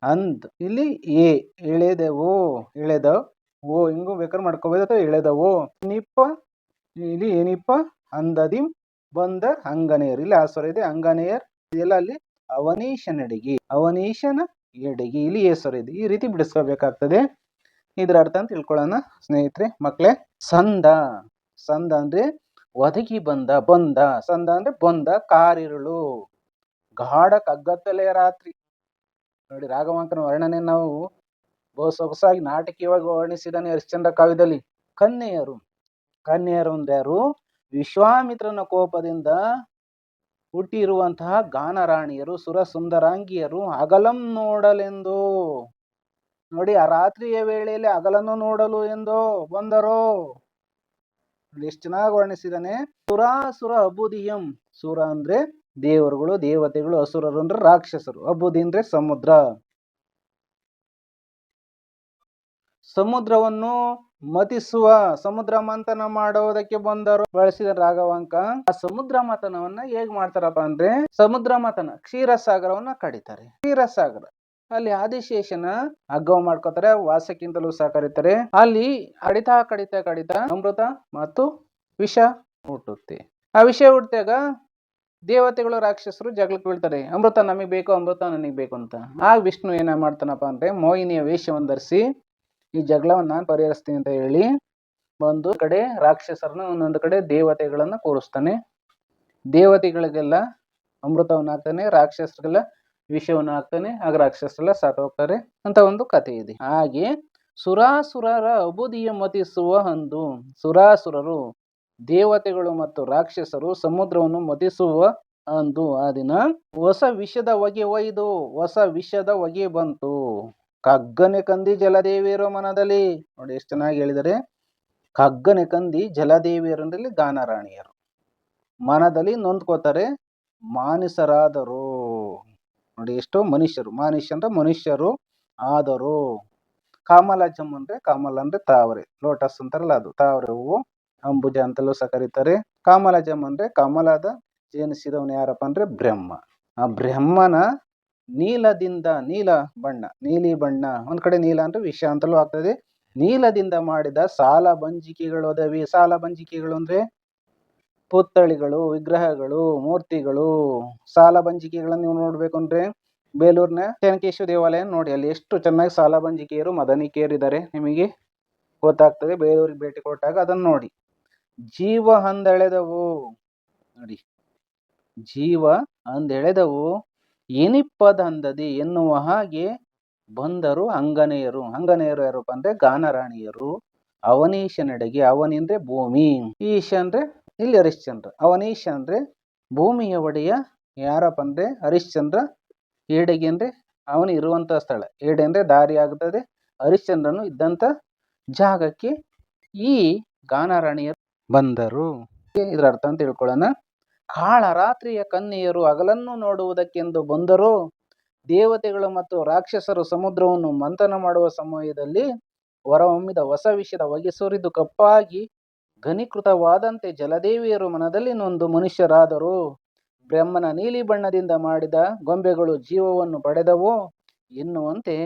ಅಂದ್. ಇಲ್ಲಿ ಎ, ಎಳೆದೆವು. ಎಳೆದ. ಓ, ಹಿಂಗೂ ಬೇಕಾದ್ರೆ ಮಾಡ್ಕೋಬೋದು ಅಥವಾ ಎಳೆದವು. ನಿಪ್ಪ ಇಲ್ಲಿ ಏನಿಪ್ಪ? ಅಂದದಿಂ ಬಂದ ಅಂಗನೆಯರ್. ಇಲ್ಲಿ ಆ ಸ್ವರ ಇದೆ, ಅಂಗನೇಯರ್. ಇದೆಲ್ಲ ಅಲ್ಲಿ ಅವನೀಶನ ಅವನೀಶನ ಎಡಗಿ. ಇಲ್ಲಿ ಏ ಸ್ವರ ಇದೆ. ಈ ರೀತಿ ಬಿಡಿಸ್ಕೋಬೇಕಾಗ್ತದೆ. ಇದ್ರ ಅರ್ಥ ಅಂತ ತಿಳ್ಕೊಳ್ಳೋಣ ಸ್ನೇಹಿತರೆ ಮಕ್ಕಳೇ ಸಂದ. ಸಂದ ಅಂದ್ರೆ ಒದಗಿ ಬಂದ ಬಂದ. ಸಂದ ಅಂದ್ರೆ ಬಂದ ಕಾರಿರುಳು. ಗಾಢ ಕಗ್ಗತ್ತಲೆ ರಾತ್ರಿ. ನೋಡಿ ರಾಘವಾಂಕನ ವರ್ಣನೆ ನಾವು ಬಹು ಸೊಗಸಾಗಿ ನಾಟಕೀಯವಾಗಿ ವರ್ಣಿಸಿದಾನೆ ಹರಿಶ್ಚಂದ್ರ ಕಾವ್ಯದಲ್ಲಿ. ಕನ್ಯೆಯರು. ಕನ್ಯೆಯರು ಅಂದ್ರೆ ಯಾರು? ವಿಶ್ವಾಮಿತ್ರನ ಕೋಪದಿಂದ ಹುಟ್ಟಿರುವಂತಹ ಗಾನರಾಣಿಯರು ಸುರ ಸುಂದರಾಂಗಿಯರು ಅಗಲಂ ನೋಡಲೆಂದು. ನೋಡಿ, ಆ ರಾತ್ರಿಯ ವೇಳೆಯಲ್ಲಿ ಅಗಲನ್ನು ನೋಡಲು ಎಂದು ಬಂದರು? ಎಷ್ಟು ಚೆನ್ನಾಗಿ ವರ್ಣಿಸಿದಾನೆ ಸುರಾಸುರ ಅಬುದಿಯಂ. ಸುರ ಅಂದ್ರೆ ದೇವರುಗಳು, ದೇವತೆಗಳು, ಅಸುರರು ಅಂದ್ರೆ ರಾಕ್ಷಸರು. ಅಬುದಿ ಅಂದ್ರೆ ಸಮುದ್ರ. ಸಮುದ್ರವನ್ನು ಮತಿಸುವ, ಸಮುದ್ರ ಮಂಥನ ಮಾಡೋದಕ್ಕೆ ಬಂದರು. ಬಳಸಿದ ರಾಘವಾಂಕ. ಆ ಸಮುದ್ರ ಮಥನವನ್ನ ಹೇಗ್ ಮಾಡ್ತಾರಪ್ಪ ಅಂದ್ರೆ, ಸಮುದ್ರ ಮಥನ ಕ್ಷೀರಸಾಗರವನ್ನ ಕಡಿತಾರೆ. ಕ್ಷೀರಸಾಗರ. ಅಲ್ಲಿ ಆದಿಶೇಷನ ಹಗ್ಗವ ಮಾಡ್ಕೋತಾರೆ, ವಾಸಕ್ಕಿಂತಲೂ ಸಹ ಕರೀತಾರೆ ಅಲ್ಲಿ ಕಡಿತಾ ಕಡಿತ, ಕಡಿತಾ, ಅಮೃತ ಮತ್ತು ವಿಷ ಹುಟ್ಟುತ್ತೆ. ಆ ವಿಷ ಹುಟ್ಟಿದಾಗ ದೇವತೆಗಳು, ರಾಕ್ಷಸರು ಜಗಳಕ್ಕೆ ಬೀಳ್ತಾರೆ. ಅಮೃತ ನಮಗೆ ಬೇಕು, ಅಮೃತ ನನಗೆ ಬೇಕು ಅಂತ. ಆಗ ವಿಷ್ಣು ಏನ ಮಾಡ್ತಾನಪ್ಪ ಅಂದ್ರೆ ಮೋಹಿನಿಯ ವೇಷವನ್ನು ಧರಿಸಿ ಈ ಜಗಳವನ್ನ ಪರಿಹರಿಸ್ತೀನಿ ಅಂತ ಹೇಳಿ ಒಂದು ಕಡೆ ರಾಕ್ಷಸರನ್ನ, ಒಂದೊಂದು ಕಡೆ ದೇವತೆಗಳನ್ನ ಕೂರಿಸ್ತಾನೆ. ದೇವತೆಗಳಿಗೆಲ್ಲ ಅಮೃತವನ್ನು ಹಾಕ್ತಾನೆ, ರಾಕ್ಷಸರಿಗೆಲ್ಲ ವಿಷವನ್ನು ಹಾಕ್ತಾನೆ, ಆಗ ರಾಕ್ಷಸರೆಲ್ಲ ಸಾತು ಹೋಗ್ತಾರೆ ಅಂತ ಒಂದು ಕಥೆ ಇದೆ. ಹಾಗೆ ಸುರಾಸುರರ ಅಬುದಿಯ ಮತಿಸುವ ಅಂದು ಸುರಾಸುರರು ದೇವತೆಗಳು ಮತ್ತು ರಾಕ್ಷಸರು ಸಮುದ್ರವನ್ನು ಮತಿಸುವ ಅಂದು ಆ ದಿನ ಹೊಸ ವಿಷದ ಹೊಗೆ ಒಯ್ದು, ಹೊಸ ವಿಷದ ಹೊಗೆ ಬಂತು. ಕಗ್ಗನೆ ಕಂದಿ ಜಲದೇವಿಯರ ಮನದಲ್ಲಿ, ನೋಡಿ ಎಷ್ಟು ಚೆನ್ನಾಗಿ ಹೇಳಿದರೆ, ಕಗ್ಗನೆ ಕಂದಿ ಜಲದೇವಿಯರಲ್ಲಿ ಗಾನರಾಣಿಯರು. ಮನದಲ್ಲಿ ನೊಂದ್ಕೋತಾರೆ ಮಾನಿಸರಾದರು. ನೋಡಿ, ಎಷ್ಟೋ ಮನುಷ್ಯರು, ಮನುಷ್ಯ ಅಂದ್ರೆ ಮನುಷ್ಯರು, ಆದರು. ಕಾಮಲಾಜಮ್ ಅಂದ್ರೆ ಕಾಮಲ ಅಂದ್ರೆ ತಾವರೆ, ಲೋಟಸ್ ಅಂತಾರಲ್ಲ ಅದು, ತಾವರೆ ಹೂವು, ಅಂಬುಜ ಅಂತಲೂ ಸಹ ಕರೀತಾರೆ. ಕಾಮಲಾಜಮ್ ಅಂದ್ರೆ ಕಮಲದ ಜನಿಸಿದವನು ಯಾರಪ್ಪ ಅಂದ್ರೆ ಬ್ರಹ್ಮ. ಆ ಬ್ರಹ್ಮನ ನೀಲದಿಂದ ನೀಲ ಬಣ್ಣ, ನೀಲಿ ಬಣ್ಣ, ಒಂದ್ ಕಡೆ ನೀಲ ಅಂದ್ರೆ ವಿಷ ಅಂತಲೂ ಆಗ್ತದೆ. ನೀಲದಿಂದ ಮಾಡಿದ ಸಾಲ ಬಂಜಿಕೆಗಳು ಅದಾವೆ, ಸಾಲ ಬಂಜಿಕೆಗಳು ಅಂದ್ರೆ ಪುತ್ಥಳಿಗಳು, ವಿಗ್ರಹಗಳು, ಮೂರ್ತಿಗಳು, ಸಾಲ ಬಂಜಿಕೆಗಳನ್ನ ನೀವು ನೋಡ್ಬೇಕು ಅಂದ್ರೆ ಬೇಲೂರಿನ ಚೆನ್ನಕೇಶವ ದೇವಾಲಯ ನೋಡಿ, ಅಲ್ಲಿ ಎಷ್ಟು ಚೆನ್ನಾಗಿ ಸಾಲ ಬಂಜಿಕೆಯರು, ಮದನಿಕೆಯರಿದ್ದಾರೆ ನಿಮಗೆ ಗೊತ್ತಾಗ್ತದೆ. ಬೇಲೂರಿಗೆ ಭೇಟಿ ಕೊಟ್ಟಾಗ ಅದನ್ನ ನೋಡಿ. ಜೀವ ಅಂದೆಳೆದವು. ನೋಡಿ. ಜೀವ ಅಂದೆಳೆದವು. ಏನಿಪ್ಪದಂದದಿ ಎನ್ನುವ ಹಾಗೆ ಬಂದರು ಅಂಗನೆಯರು. ಅಂಗನೆಯರು ಯಾರಪ್ಪ ಅಂದ್ರೆ ಗಾನರಾಣಿಯರು. ಅವನೀಶನಡೆಗೆ ಅವನಿಂದ್ರೆ ಭೂಮಿ. ಈಶ ಅಂದ್ರೆ ಇಲ್ಲಿ ಹರಿಶ್ಚಂದ್ರ. ಅವನೀಶ ಅಂದರೆ ಭೂಮಿಯ ಒಡೆಯ ಯಾರಪ್ಪ ಅಂದರೆ ಹರಿಶ್ಚಂದ್ರ. ಏಡೆಗೆ ಅಂದರೆ ಅವನು ಇರುವಂತ ಸ್ಥಳ. ಏಡೆ ಅಂದ್ರೆ ದಾರಿ ಆಗುತ್ತದೆ ಹರಿಶ್ಚಂದ್ರನು ಇದ್ದಂತ ಜಾಗಕ್ಕೆ ಈ ಗಾನರಾಣಿಯರು ಬಂದರು. ಇದರ ಅರ್ಥ ಅಂತ ತಿಳ್ಕೊಳ್ಳೋಣ. ಕಾಳ ರಾತ್ರಿಯ ಕನ್ಯೆಯರು ಹಗಲನ್ನು ನೋಡುವುದಕ್ಕೆಂದು ಬಂದರು ದೇವತೆಗಳು ಮತ್ತು ರಾಕ್ಷಸರು ಸಮುದ್ರವನ್ನು ಮಂಥನ ಮಾಡುವ ಸಮಯದಲ್ಲಿ ಹೊರಹೊಮ್ಮಿದ ಹೊಸ ವಿಷಯದ ಹೊಗೆ ಸುರಿದು ಕಪ್ಪಾಗಿ ಘನೀಕೃತವಾದಂತೆ ಜಲದೇವಿಯರು ಮನದಲ್ಲಿ ನೊಂದು ಮನುಷ್ಯರಾದರು. ಬ್ರಹ್ಮನ ನೀಲಿ ಬಣ್ಣದಿಂದ ಮಾಡಿದ ಗೊಂಬೆಗಳು ಜೀವವನ್ನು ಪಡೆದವು. ಎನ್ನುವಂತೆ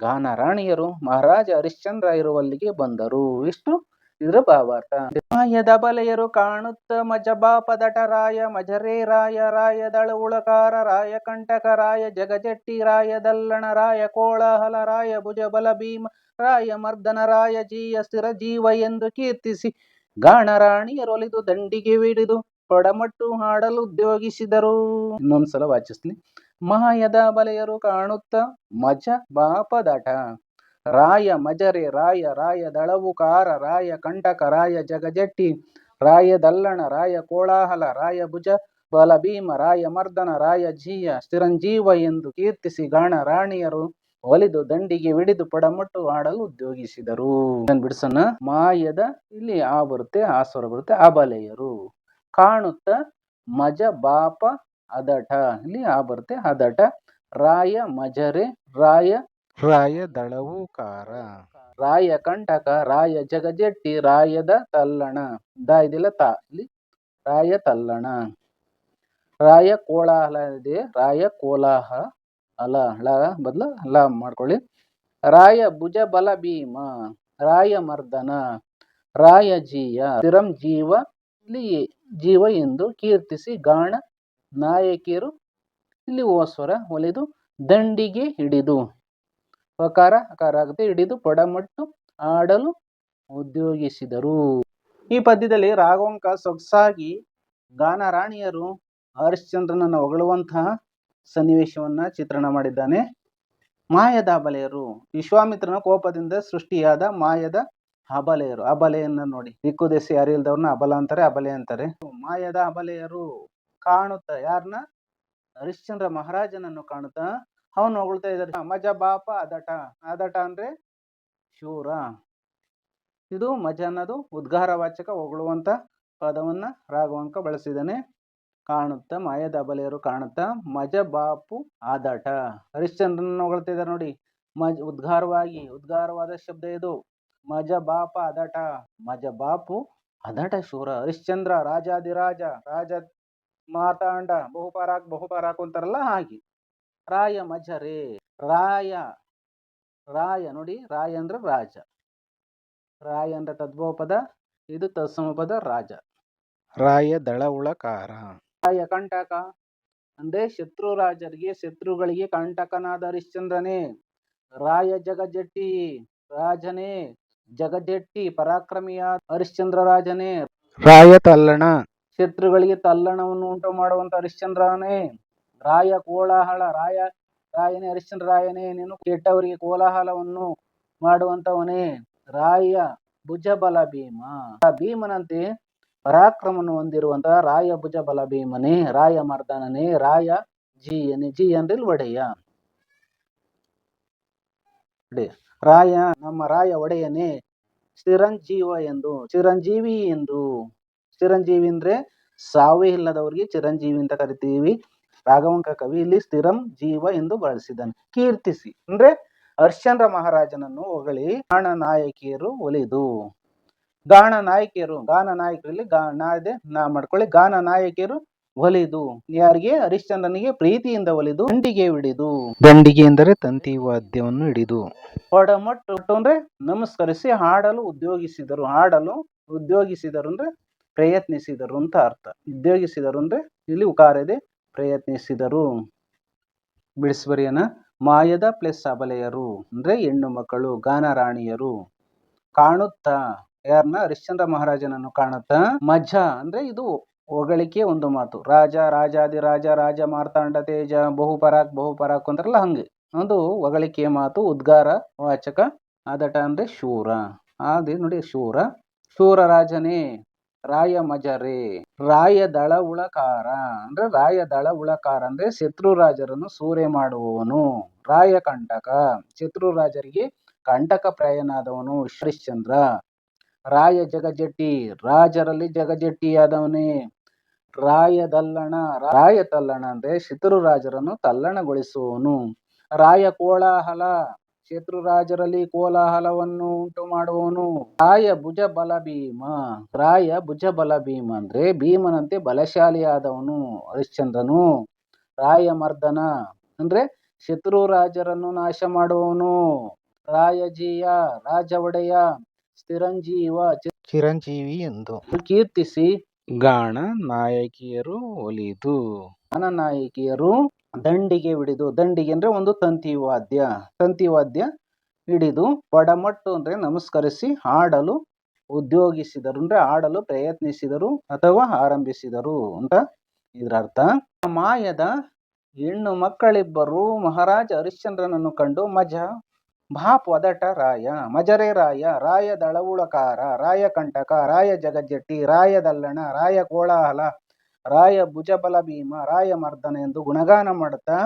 ಗಾನರಾಣಿಯರು ಮಹಾರಾಜ ಹರಿಶ್ಚಂದ್ರ ಇರುವಲ್ಲಿಗೆ ಬಂದರು. ಇಷ್ಟು ಇದರ ಭಾವಾರ್ಥ ಮಾಯದ ಬಲೆಯರು ಕಾಣುತ್ತ ಮಜಬಾಪದಟ ರಾಯ ಮಜರೇ ರಾಯ ರಾಯದಳ ಉಳಕಾರ ರಾಯ ಕಂಟಕ ರಾಯ ಜಗಜಟ್ಟಿ, ರಾಯ ದಲ್ಲಣ, ರಾಯ ಕೋಳಹಲ ರಾಯ ಭುಜಬಲ ಭೀಮ, ರಾಯ ಮರ್ದನ, ರಾಯ ಜೀಯ ಸ್ಥಿರ ಜೀವ ಎಂದು ಕೀರ್ತಿಸಿ ಗಾಣರಾಣಿಯರೊಲಿದು ದಂಡಿಗೆ ವಿಡಿದು ಪಡಮಟ್ಟು ಹಾಡಲು ಉದ್ಯೋಗಿಸಿದರು. ಇನ್ನೊಂದ್ಸಲ ವಾಚಿಸ್ತೀನಿ. ಮಹಾಯದ ಬಲೆಯರು ಕಾಣುತ್ತ ಮಜ ಬಾಪದಟ. ರಾಯ ಮಜರೆ, ರಾಯ ರಾಯ ದಳವುಕಾರ, ರಾಯ ಕಂಟಕ, ರಾಯ ಜಗಜಟ್ಟಿ, ರಾಯ ದಲ್ಲಣ, ರಾಯ ಕೋಳಾಹಲ ರಾಯ ಭುಜ ಬಲ ಭೀಮ ರಾಯ ಮರ್ದನ, ರಾಯ ಜೀಯ ಚಿರಂಜೀವ ಎಂದು ಕೀರ್ತಿಸಿ ಗಾಣ ರಾಣಿಯರು ಒಲಿದು ದಂಡಿಗೆ ಹಿಡಿದು ಪಡಮಟ್ಟು ಆಡಲು ಉದ್ಯೋಗಿಸಿದರು. ಇದನ್ನ ಬಿಡಿಸೋಣ. ಮಾಯದ ಇಲ್ಲಿ ಆ ಬರುತ್ತೆ ಆ ಸ್ವರ ಬರುತ್ತೆ ಅಬಲೆಯರು ಕಾಣುತ್ತ ಮಜ ಬಾಪ ಅದಟ ಇಲ್ಲಿ ಆ ಬರುತ್ತೆ ಅದಟ ರಾಯ ಮಜರೆ ರಾಯ ರಾಯ ದಳವುಕಾರ ರಾಯ ಕಂಟಕ ರಾಯ ಜಗಜೆಟ್ಟಿ ರಾಯದ ತಲ್ಲಣ. ದ ಇದಿಲ್ಲ ತಾ ಇಲ್ಲಿ ರಾಯ ತಲ್ಲಣ. ರಾಯ ಕೋಲಾಹಲ ಇದೆ ರಾಯ ಕೋಲಾಹ. ಅಲ ಳ ಬದಲು? ಲ ಮಾಡ್ಕೊಳ್ಳಿ. ರಾಯ ಭುಜ ಬಲ ಭೀಮ, ರಾಯ ಮರ್ದನ, ರಾಯ ಜೀಯ ಸ್ಥಿರಂ ಜೀವ, ಇಲ್ಲಿ ಜೀವ ಎಂದು ಕೀರ್ತಿಸಿ ಗಾಣ, ನಾಯಕಿಯರು ಇಲ್ಲಿ ಓಸ್ವರ ಒಲಿದು ದಂಡಿಗೆ ಹಿಡಿದು. ಅಕಾರ ಅಕಾರ ಆಗುತ್ತೆ ಹಿಡಿದು ಪೊಡಮಟ್ಟು ಆಡಲು ಉದ್ಯೋಗಿಸಿದರು. ಈ ಪದ್ಯದಲ್ಲಿ ರಾಘವಂಕ ಸೊಗಸಾಗಿ ಗಾನರಾಣಿಯರು ಹರಿಶ್ಚಂದ್ರನನ್ನು ಹೊಗಳುವಂತಹ ಸನ್ನಿವೇಶವನ್ನ ಚಿತ್ರಣ ಮಾಡಿದ್ದಾನೆ. ಮಾಯದ ಅಬಲೆಯರು, ವಿಶ್ವಾಮಿತ್ರನ ಕೋಪದಿಂದ ಸೃಷ್ಟಿಯಾದ ಮಾಯದ ಅಬಲೆಯರು. ಅಬಲೆಯನ್ನ ನೋಡಿ ದಿಕ್ಕು ದೆಸೆ ಅರಿಯಲ್ದವ್ರನ್ನ ಅಬಲ ಅಂತಾರೆ, ಅಬಲೆ ಅಂತಾರೆ. ಮಾಯದ ಅಬಲೆಯರು ಕಾಣುತ್ತ ಯಾರನ್ನ ಹರಿಶ್ಚಂದ್ರ ಮಹಾರಾಜನನ್ನು ಕಾಣುತ್ತಾ, ಅವನು ಹೊಗಳ್ತಾ ಇದ್ದಾರೆ. ಮಜ ಬಾಪ ಅದಟ. ಅದಟ ಅಂದ್ರೆ ಶೂರ. ಇದು ಮಜ ಅನ್ನೋದು ಉದ್ಗಾರವಾಚಕ ಹೊಗಳುವಂತ ಪದವನ್ನ ರಾಘವಂಕ ಬಳಸಿದ್ದಾನೆ. ಕಾಣುತ್ತಾ, ಮಾಯದ ಅಬಲೆಯರು ಕಾಣುತ್ತಾ ಮಜ ಬಾಪು ಆದಾಟ. ಹರಿಶ್ಚಂದ್ರನ ಹೊಗಳ್ತಾ ಇದ್ದಾರೆ ನೋಡಿ. ಮಜ್, ಉದ್ಗಾರವಾಗಿ, ಉದ್ಗಾರವಾದ ಶಬ್ದ ಇದು. ಮಜ ಬಾಪ ಅದಟ ಮಜ ಬಾಪು ಅದಟ ಶೂರ. ಹರಿಶ್ಚಂದ್ರ ರಾಜಾದಿರಾಜ ರಾಜ ಮಾತಾಂಡ, ಬಹುಪಾರಾಕ್, ಬಹುಪಾರಾಕು ಅಂತಾರಲ್ಲ ಹಾಗೆ. ರಾಯ ಮಜರೆ. ರಾಯ ರಾಯ ನೋಡಿ, ರಾಯ ಅಂದ್ರೆ ರಾಜ. ರಾಯ ಅಂದ್ರೆ ತದ್ಭವ ಪದ ಇದು ತತ್ಸಮ ಪದ ರಾಜ. ರಾಯ ದಳ ಉಳಕಾರ. ರಾಯ ಕಂಟಕ. ಅಂದ್ರೆ ಶತ್ರು ರಾಜರಿಗೆ ಶತ್ರುಗಳಿಗೆ ಕಂಟಕನಾದ ಹರಿಶ್ಚಂದ್ರನೇ ರಾಯ ಜಗಜೆಟ್ಟಿ ರಾಜನೇ ಜಗಜೆಟ್ಟಿ ಪರಾಕ್ರಮಿಯಾದ ಹರಿಶ್ಚಂದ್ರ ರಾಜನೇ. ರಾಯ ತಲ್ಲಣ. ಶತ್ರುಗಳಿಗೆ ತಲ್ಲಣವನ್ನು ಉಂಟು ಮಾಡುವಂತ ಹರಿಶ್ಚಂದ್ರನೇ ರಾಯ ಕೋಲಾಹಲ ರಾಯ ರಾಯನೇ ಹರಿಶ್ಚಂದ್ರ ರಾಯನೇ ನೀನು ಕೆಟ್ಟವರಿಗೆ ಕೋಲಾಹಲವನ್ನು ಮಾಡುವಂತವನೇ. ರಾಯ ಭುಜಬಲ ಭೀಮ. ಆ ಭೀಮನಂತೆ ಪರಾಕ್ರಮವನ್ನು ಹೊಂದಿರುವಂತಹ ರಾಯ ಭುಜಬಲ ಭೀಮನೆ ರಾಯ ಮರ್ದನನೇ, ರಾಯ ಜೀಯನೇ ಜಿ ಅಂದ್ರೆ ಒಡೆಯ. ರಾಯ ನಮ್ಮ ರಾಯ ಒಡೆಯನೇ, ಚಿರಂಜೀವ ಎಂದು, ಚಿರಂಜೀವಿ ಎಂದು. ಚಿರಂಜೀವಿ ಅಂದ್ರೆ ಸಾವೇ ಇಲ್ಲದವರಿಗೆ ಚಿರಂಜೀವಿ ಅಂತ ಕರಿತೀವಿ. ರಾಘವಂಕ ಕವಿ ಇಲ್ಲಿ ಸ್ಥಿರಂ ಜೀವ ಎಂದು ಬಳಸಿದನು ಕೀರ್ತಿಸಿ. ಅಂದ್ರೆ ಹರ್ಷಂದ್ರ ಮಹಾರಾಜನನ್ನು ಹೊಗಳಿ ನಾಯಕಿಯರು ಒಲಿದು. ಗಾಣ ನಾಯಕಿಯರು ಗಾನ ನಾಯಕರಲ್ಲಿ ಗಾ ನಾ ಮಾಡ್ಕೊಳ್ಳಿ. ಗಾನ ನಾಯಕಿಯರು ಒಲಿದು. ಯಾರಿಗೆ? ಹರಿಶ್ಚಂದ್ರನಿಗೆ ಪ್ರೀತಿಯಿಂದ ಒಲಿದು ದಂಡಿಗೆ ಹಿಡಿದು ದಂಡಿಗೆ ಎಂದರೆ ತಂತಿ ವಾದ್ಯವನ್ನು ಹಿಡಿದು. ಹೊಡಮೊಟ್ಟು ಅಂದ್ರೆ ನಮಸ್ಕರಿಸಿ ಹಾಡಲು ಉದ್ಯೋಗಿಸಿದರು. ಹಾಡಲು ಉದ್ಯೋಗಿಸಿದರು ಅಂದ್ರೆ ಪ್ರಯತ್ನಿಸಿದರು ಅಂತ ಅರ್ಥ. ಉದ್ಯೋಗಿಸಿದರು ಅಂದ್ರೆ ಇಲ್ಲಿ ಉಕಾರದೆ ಪ್ರಯತ್ನಿಸಿದರು. ಬಿಡಿಸ್ಬರಿಯನ ಮಾಯದ ಪ್ಲಸ್ ಅಬಲೆಯರು ಅಂದ್ರೆ ಹೆಣ್ಣು ಮಕ್ಕಳು ಗಾನರಾಣಿಯರು ಕಾಣುತ್ತಾ ಯಾರನ್ನ ಹರಿಶ್ಚಂದ್ರ ಮಹಾರಾಜನನ್ನು ಕಾಣುತ್ತಾ ಮಜ ಅಂದ್ರೆ ಇದು ಹೊಗಳಿಕೆ ಒಂದು ಮಾತು. ರಾಜ, ರಾಜಾದಿ, ರಾಜ ರಾಜ, ಮಾರ್ತಾಂಡ, ತೇಜ, ಬಹುಪರಾಕ್ ಬಹುಪರಾಕ್ ಅಂದ್ರಲ್ಲ ಹಂಗೆ. ಒಂದು ಹೊಗಳಿಕೆ ಮಾತು, ಉದ್ಗಾರ, ವಾಚಕ. ಆದಟ ಅಂದ್ರೆ ಶೂರ. ಆದಿ ನೋಡಿ ಶೂರ. ಶೂರ ರಾಜನೇ, ರಾಯ ಮಜರೆ. ರಾಯ ದಳ ಉಳಕಾರ. ಅಂದ್ರೆ ರಾಯ ದಳ ಉಳಕಾರ ಅಂದ್ರೆ ಶತ್ರು ರಾಜರನ್ನು ಸೂರೆ ಮಾಡುವವನು. ರಾಯ ಕಂಟಕ. ಶತ್ರು ರಾಜರಿಗೆ ಕಂಟಕ ಪ್ರಾಯನಾದವನು ಹರಿಶ್ಚಂದ್ರ. ರಾಯ ಜಗಜಟ್ಟಿ ರಾಜರಲ್ಲಿ ಜಗಜೆಟ್ಟಿಯಾದವನೇ ರಾಯ ದಲ್ಲಣ ರಾಯ ತಲ್ಲಣ ಅಂದ್ರೆ ಶತ್ರು ರಾಜರನ್ನು ತಲ್ಲಣಗೊಳಿಸುವವನು. ರಾಯ ಕೋಲಾಹಲ ಶತ್ರು ರಾಜರಲ್ಲಿ ಕೋಲಾಹಲವನ್ನು ಉಂಟು ಮಾಡುವವನು. ರಾಯ ಭುಜ ಬಲ ಭೀಮ ರಾಯ ಭುಜ ಬಲ ಭೀಮ ಅಂದ್ರೆ ಭೀಮನಂತೆ ಬಲಶಾಲಿಯಾದವನು ಹರಿಶ್ಚಂದ್ರನು. ರಾಯ ಮರ್ದನ ಅಂದ್ರೆ ಶತ್ರು ರಾಜರನ್ನು ನಾಶ ಮಾಡುವವನು. ರಾಯಜೀಯ ರಾಜ ಒಡೆಯ ಸ್ಥಿರಂಜೀವ ಚಿರಂಜೀವಿ ಎಂದು. ಕೀರ್ತಿಸಿ. ಗಾಣ ನಾಯಕಿಯರು ಒಲಿದು. ಗಾನ ನಾಯಕಿಯರು ದಂಡಿಗೆ ಹಿಡಿದು ದಂಡಿಗೆ ಅಂದ್ರೆ ಒಂದು ತಂತಿ ವಾದ್ಯ. ತಂತಿ ವಾದ್ಯ ಹಿಡಿದು ಒಡಮಟ್ಟು ಅಂದ್ರೆ ನಮಸ್ಕರಿಸಿ ಹಾಡಲು ಉದ್ಯೋಗಿಸಿದರು ಅಂದ್ರೆ ಆಡಲು ಪ್ರಯತ್ನಿಸಿದರು ಅಥವಾ ಆರಂಭಿಸಿದರು ಅಂತ ಇದರ ಅರ್ಥ. ಮಾಯದ ಹೆಣ್ಣು ಮಕ್ಕಳಿಬ್ಬರು ಮಹಾರಾಜ ಹರಿಶ್ಚಂದ್ರನನ್ನು ಕಂಡು ಮಜ ಭಾಪ್ ಒದಟ ರಾಯ, ಮಜರೆ ರಾಯ ರಾಯ ದಳವುಳಕಾರ, ರಾಯ ಕಂಟಕ, ರಾಯ ಜಗಜ್ಜಟ್ಟಿ, ರಾಯ ದಲ್ಲಣ, ರಾಯ ಕೋಳಾಹಲ ರಾಯ ಭುಜಬಲ ಭೀಮ, ರಾಯ ಮರ್ದನ ಎಂದು ಗುಣಗಾನ ಮಾಡುತ್ತಾ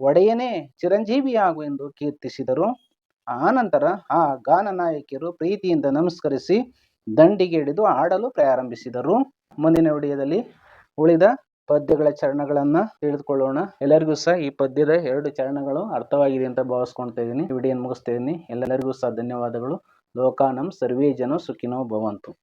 ಒಡೆಯನೇ ಚಿರಂಜೀವಿಯಾಗು ಎಂದು ಕೀರ್ತಿಸಿದರು. ಆನಂತರ ಆ ಗಾನ ನಾಯಕಿಯರು ಪ್ರೀತಿಯಿಂದ ನಮಸ್ಕರಿಸಿ ದಂಡಿಗೆ ಹಿಡಿದು ಆಡಲು ಪ್ರಾರಂಭಿಸಿದರು. ಮುಂದಿನ ವಿಡಿಯೋದಲ್ಲಿ ಉಳಿದ ಪದ್ಯಗಳ ಚರಣಗಳನ್ನ ತಿಳಿದುಕೊಳ್ಳೋಣ. ಎಲ್ಲರಿಗೂ ಸಹ ಈ ಪದ್ಯದ ಎರಡು ಚರಣಗಳು ಅರ್ಥವಾಗಿದೆ ಅಂತ ಭಾವಿಸ್ಕೊಳ್ತಾ ಇದ್ದೀನಿ. ವಿಡಿಯೋ ಮುಗಿಸ್ತಾ ಇದ್ದೀನಿ. ಎಲ್ಲರಿಗೂ ಸಹ ಧನ್ಯವಾದಗಳು. ಲೋಕಾನಂ ಸರ್ವೇ ಜನ ಸುಖಿನೋ ಭವಂತು.